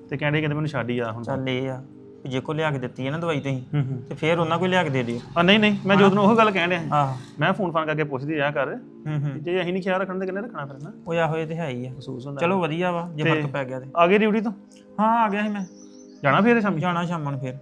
ਤੇ ਕਹਿੰਦੇ ਕਹਿੰਦੇ ਮੈਨੂੰ ਛੱਡ ਹੀ ਆ ਹੁਣ। ਚੱਲ ਇਹ ਆ। ਵੀ ਜੇ ਕੋ ਲਿਆ ਕੇ ਦਿੱਤੀ ਹੈ ਨਾ ਦਵਾਈ ਤੁਸੀਂ ਹੂੰ ਹੂੰ। ਤੇ ਫੇਰ ਉਹਨਾਂ ਕੋਈ ਲਿਆ ਕੇ ਦੇ ਦਿਓ। ਆ ਨਹੀਂ ਨਹੀਂ ਮੈਂ ਜੋਤ ਨੂੰ ਉਹ ਗੱਲ ਕਹਿਣ ਡਿਆ। ਆਹੋ ਮੈਂ ਫੋਨ ਫਾਨ ਕਰਕੇ ਪੁੱਛਦੀ ਰਿਹਾ ਕਰ ਹੂੰ ਹੂੰ। ਜੇ ਅਸੀਂ ਨਹੀਂ ਖਿਆਲ ਰੱਖਣਾ ਤੇ ਕਿੰਨੇ ਰੱਖਣਾ ਫਿਰ ਨਾ? ਉਹ ਆਹੋ ਇਹ ਤੇ ਹੈ ਹੀ ਆ। ਮਹਿਸੂਸ ਹੁੰਦਾ। ਚਲੋ ਵਧੀਆ ਵਾ ਜੇ ਫ਼ਰਕ ਪੈ ਗਿਆ ਤੇ। ਆ ਗਏ ਡਿਊਟੀ ਤੋਂ? ਹਾਂ ਆ ਗਿਆ ਸੀ ਮੈਂ। ਜਾਣਾ ਫੇਰ ਸ਼ਾਮੀ? ਜਾਣਾ ਸ਼ਾਮਾਂ ਨੂੰ ਫੇਰ।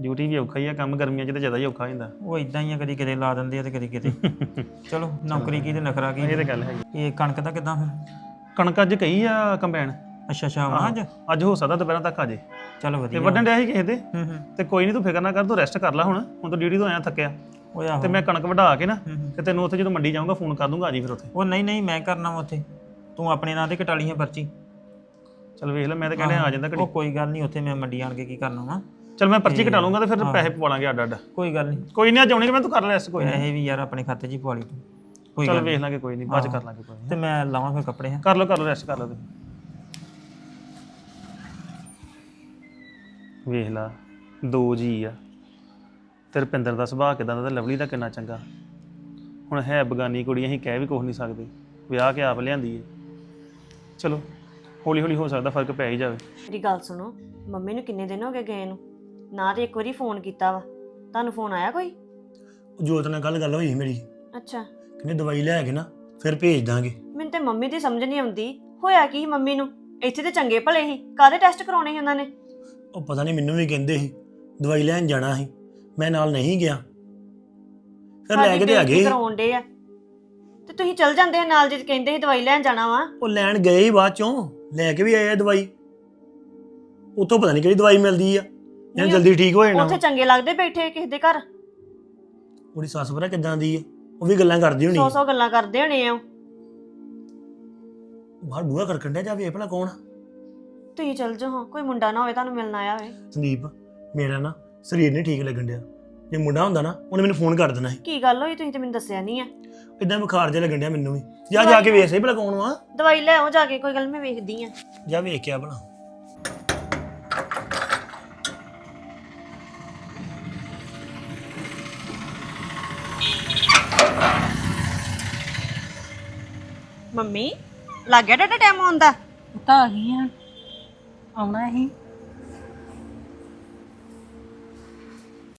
ਡਿਊਟੀ ਵੀ ਔਖਾ ਹੀ ਆ ਕੰਮ ਗਰਮੀਆਂ 'ਚ ਤੇ ਜ਼ਿਆਦਾ ਹੀ ਔਖਾ ਹੋ ਜਾਂਦਾ ਉਹ ਇਦਾਂ ਹੀ ਆ ਕਦੀ ਕਿਤੇ ਲਾ ਦਿੰਦੇ ਆ ਤੇ ਕਦੀ ਕਿਤੇ। (laughs) ਚਲੋ ਨੌਕਰੀ ਕੀ ਤੇ ਨਖਰਾ ਕੀ। ਇਹ ਤੇ ਗੱਲ ਹੈਗੀ। ਇਹ ਕਣਕ ਦਾ ਕਿਦਾਂ ਫਿਰ? ਕਣਕ ਅੱਜ ਕਹੀ ਆ ਕੰਬਾਈਨ? ਅੱਛਾ ਅੱਛਾ ਆਉਣਾ ਅੱਜ? ਅੱਜ ਹੋ ਸਕਦਾ ਦੁਪਹਿਰਾਂ ਤੱਕ ਆ ਜੇ। ਚਲੋ ਤੇ ਵਧੀਆ ਵੱਢਣ ਡਿਆ ਸੀ ਕਿਸੇ ਦੇ? ਹੂੰ ਹੂੰ। ਤੇ ਕੋਈ ਨਹੀਂ ਤੂੰ ਫਿਕਰ ਨਾ ਕਰ ਤੂੰ ਰੈਸਟ ਕਰ ਲੈ ਹੁਣ। ਹੁਣ ਤੂੰ ਡਿਊਟੀ ਤੋਂ ਆਇਆ ਥੱਕਿਆ। ਉਹ ਆਹੋ। ਤੇ ਮੈਂ ਕਣਕ ਵਢਾ ਕੇ ਨਾ। ਤੇ ਤੈਨੂੰ ਉੱਥੇ ਜਦੋਂ ਮੰਡੀ ਜਾਊਂਗਾ ਫੋਨ ਕਰ ਦੂੰਗਾ ਆ ਜੀ ਫਿਰ ਉੱਥੇ। ਉਹ ਨਹੀਂ ਨਹੀਂ ਮੈਂ ਕਰਨਾ ਵਾ ਉੱਥੇ। ਤੂੰ ਆਪਣੇ ਨਾਂ ਤੇ ਕਟਾਲੀ ਹੈ ਪਰਚੀ। ਚਲ ਵੇਖ ਲੈ ਮੈਂ ਤਾਂ ਕਹਿੰਦਾ ਆ ਜਾਂਦਾ ਉਹ ਘੜੀ ਕੋਈ ਗੱਲ ਨਹੀਂ ਉੱਥੇ ਮੈਂ ਮੰਡੀ ਆਣ ਕੇ ਕੀ ਕਰਨਾ ਵਾ। ਚਲ ਮੈਂ ਪਰਚੀ ਕਟਾ ਲੂੰਗਾ ਤੇ ਫਿਰ। ਪੈਸੇ ਪਵਾ ਲਾਂਗੇ ਅੱਡ ਅੱਡ। ਕੋਈ ਗੱਲ ਨਹੀਂ ਕੋਈ ਨਹੀਂ ਅੱਜ ਆਉਣੇ ਕਿ ਮੈਂ ਤੂੰ ਕਰ ਲੈ ਰੈਸਟ ਕੋਈ ਨਹੀਂ ਪੈਸੇ ਵੀ ਯਾਰ ਆਪਣੇ ਖਾਤੇ 'ਚ ਹੀ ਪਵਾ ਲਈ ਤੂੰ। ਕੋਈ ਚਲ ਵੇਖ ਨੀ। ਲਾਂਗੇ ਕੋਈ ਨਹੀਂ ਬਾਅਦ ਚ। ਕਰ ਲਾਂਗੇ ਕੋਈ ਤੇ ਨੀ ਮੈਂ ਲਾਵਾਂ ਫਿਰ ਕੱਪੜੇ ਹਾਂ। ਕਰ ਲਓ ਕਰ ਲਓ ਰੈਸਟ ਕਰ ਲਓ। ਤੁਸੀਂ ਵੇਖ ਲਾ ਦੋ ਜੀ ਆ। ਤੇ ਰੁਪਿੰਦਰ ਦਾ ਸੁਭਾਅ ਕਿਦਾਂ ਦਾ ਤੇ ਲਵਲੀ ਦਾ ਕਿੰਨਾ ਚੰਗਾ। ਹੁਣ ਹੈ ਬਗਾਨੀ ਕੁੜੀ ਅਸੀਂ ਕਹਿ ਵੀ ਕੁਝ ਨਹੀਂ ਸਕਦੇ। ਵਿਆਹ ਕੇ ਆਪ ਲਿਆਂਦੀ ਏ। ਚਲੋ ਹੌਲੀ ਹੌਲੀ ਹੋ ਸਕਦਾ ਫ਼ਰਕ ਪੈ ਹੀ ਜਾਵੇ। ਮੇਰੀ ਗੱਲ ਸੁਣੋ ਮੰਮੀ ਨੂੰ ਕਿੰਨੇ ਦਿਨ ਹੋ ਗਏ ਗਏ ਨੂੰ? ਨਾ ਤੇ ਇੱਕ ਵਾਰੀ ਫੋਨ ਕੀਤਾ ਵਾ। ਤੁਹਾਨੂੰ ਫੋਨ ਆਇਆ ਕੋਈ? ਉਹ ਜੋਤ ਨਾਲ ਗੱਲ ਗੱਲ ਹੋਈ ਸੀ ਮੇਰੀ। ਅੱਛਾ। ਕਹਿੰਦੇ ਦਵਾਈ ਲੈ ਕੇ ਨਾ ਫਿਰ ਭੇਜ ਦਾਂਗੇ। ਮੈਨੂੰ ਤੇ ਮੰਮੀ ਦੀ ਸਮਝ ਨਹੀਂ ਆਉਂਦੀ। ਹੋਇਆ ਕੀ ਸੀ ਮੰਮੀ ਨੂੰ? ਇੱਥੇ ਤੇ ਚੰਗੇ ਭਲੇ ਸੀ। ਕਾਦੇ ਟੈਸਟ ਕਰਾਉਣੇ ਸੀ ਉਹਨਾਂ ਨੇ? ਉਹ ਪਤਾ ਨਹੀਂ ਮੈਨੂੰ ਵੀ ਕਹਿੰਦੇ ਸੀ ਦਵਾਈ ਲੈਣ ਜਾਣਾ ਸੀ ਮੈਂ ਨਾਲ ਨਹੀਂ ਗਿਆ। ਫਿਰ ਲੈ ਕੇ ਤੇ ਆ ਗਏ ਕਰਾਉਣ ਆ? ਤੇ ਤੁਸੀਂ ਚੱਲ ਜਾਂਦੇ ਨਾਲ ਜੇ ਕਹਿੰਦੇ ਸੀ ਦਵਾਈ ਲੈਣ ਜਾਣਾ ਵਾ। ਉਹ ਲੈਣ ਗਏ ਹੀ ਬਾਅਦ ਚੋਂ ਲੈ ਕੇ ਵੀ ਆਏ ਆ ਦਵਾਈ। ਉਤੋਂ ਪਤਾ ਨਹੀਂ ਕਿਹੜੀ ਦਵਾਈ ਮਿਲਦੀ ਆ ਜਾਂ ਜਲਦੀ ਠੀਕ ਹੋ ਜਾਣਾ। ਉੱਥੇ ਚੰਗੇ ਲੱਗਦੇ ਬੈਠੇ ਕਿਸੇ ਦੇ ਘਰ। ਉਹਦੀ ਸੱਸ ਪਤਾ ਕਿਦਾਂ ਦੀ ਆ ਉਹ ਵੀ ਗੱਲਾਂ ਕਰਦੀ ਹੋਣੀ। ਸੌ। ਸੌ ਗੱਲਾਂ ਕਰਦੇ ਹੋਣੇ ਆ ਉਹ। ਬਾਹਰ ਬੂਹਾ ਖੜਕਣ ਡਿਆ ਜਾ ਭਲਾ ਕੌਣ ਆ। ਤੁਸੀਂ ਚੱਲ ਜਾਓ ਹਾਂ, ਕੋਈ ਮੁੰਡਾ ਨਾ ਹੋਵੇ ਤੁਹਾਨੂੰ ਮਿਲਣ ਆਇਆ ਹੋਵੇ। ਸੰਦੀਪ ਮੇਰਾ ਨਾ ਸਰੀਰ ਨਹੀਂ ਠੀਕ ਲੱਗਣ ਡਿਆ। ਜੇ ਮੁੰਡਾ ਹੁੰਦਾ ਨਾ ਉਹਨੇ ਮੈਨੂੰ ਫੋਨ ਕਰ ਦੇਣਾ ਸੀ। ਕੀ ਗੱਲ ਹੋਈ? ਤੁਸੀਂ ਤੇ ਮੈਨੂੰ ਦੱਸਿਆ ਨਹੀਂ ਆ। ਇਦਾਂ ਬੁਖਾਰ ਜਿਹਾ ਲੱਗਣ ਡਿਆ ਮੈਨੂੰ ਵੀ। ਜਾ ਜਾ ਕੇ ਵੇਖ ਸਹੀ ਭਲਾ ਕੌਣ ਵਾ। ਦਵਾਈ ਲੈ ਆਓ ਜਾ ਕੇ ਕੋਈ ਗੱਲ ਮੈਂ ਵੇਖਦੀ ਆ। ਜਾ ਵੇਖ ਕੇ ਆ ਭਲਾ। ਮੰਮੀ ਲੱਗ ਗਿਆ ਤੁਹਾਡਾ ਟਾਈਮ ਆਉਣ ਦਾ? ਤਾਂ ਗਈ ਆ। ਆਉਣਾ ਹੀ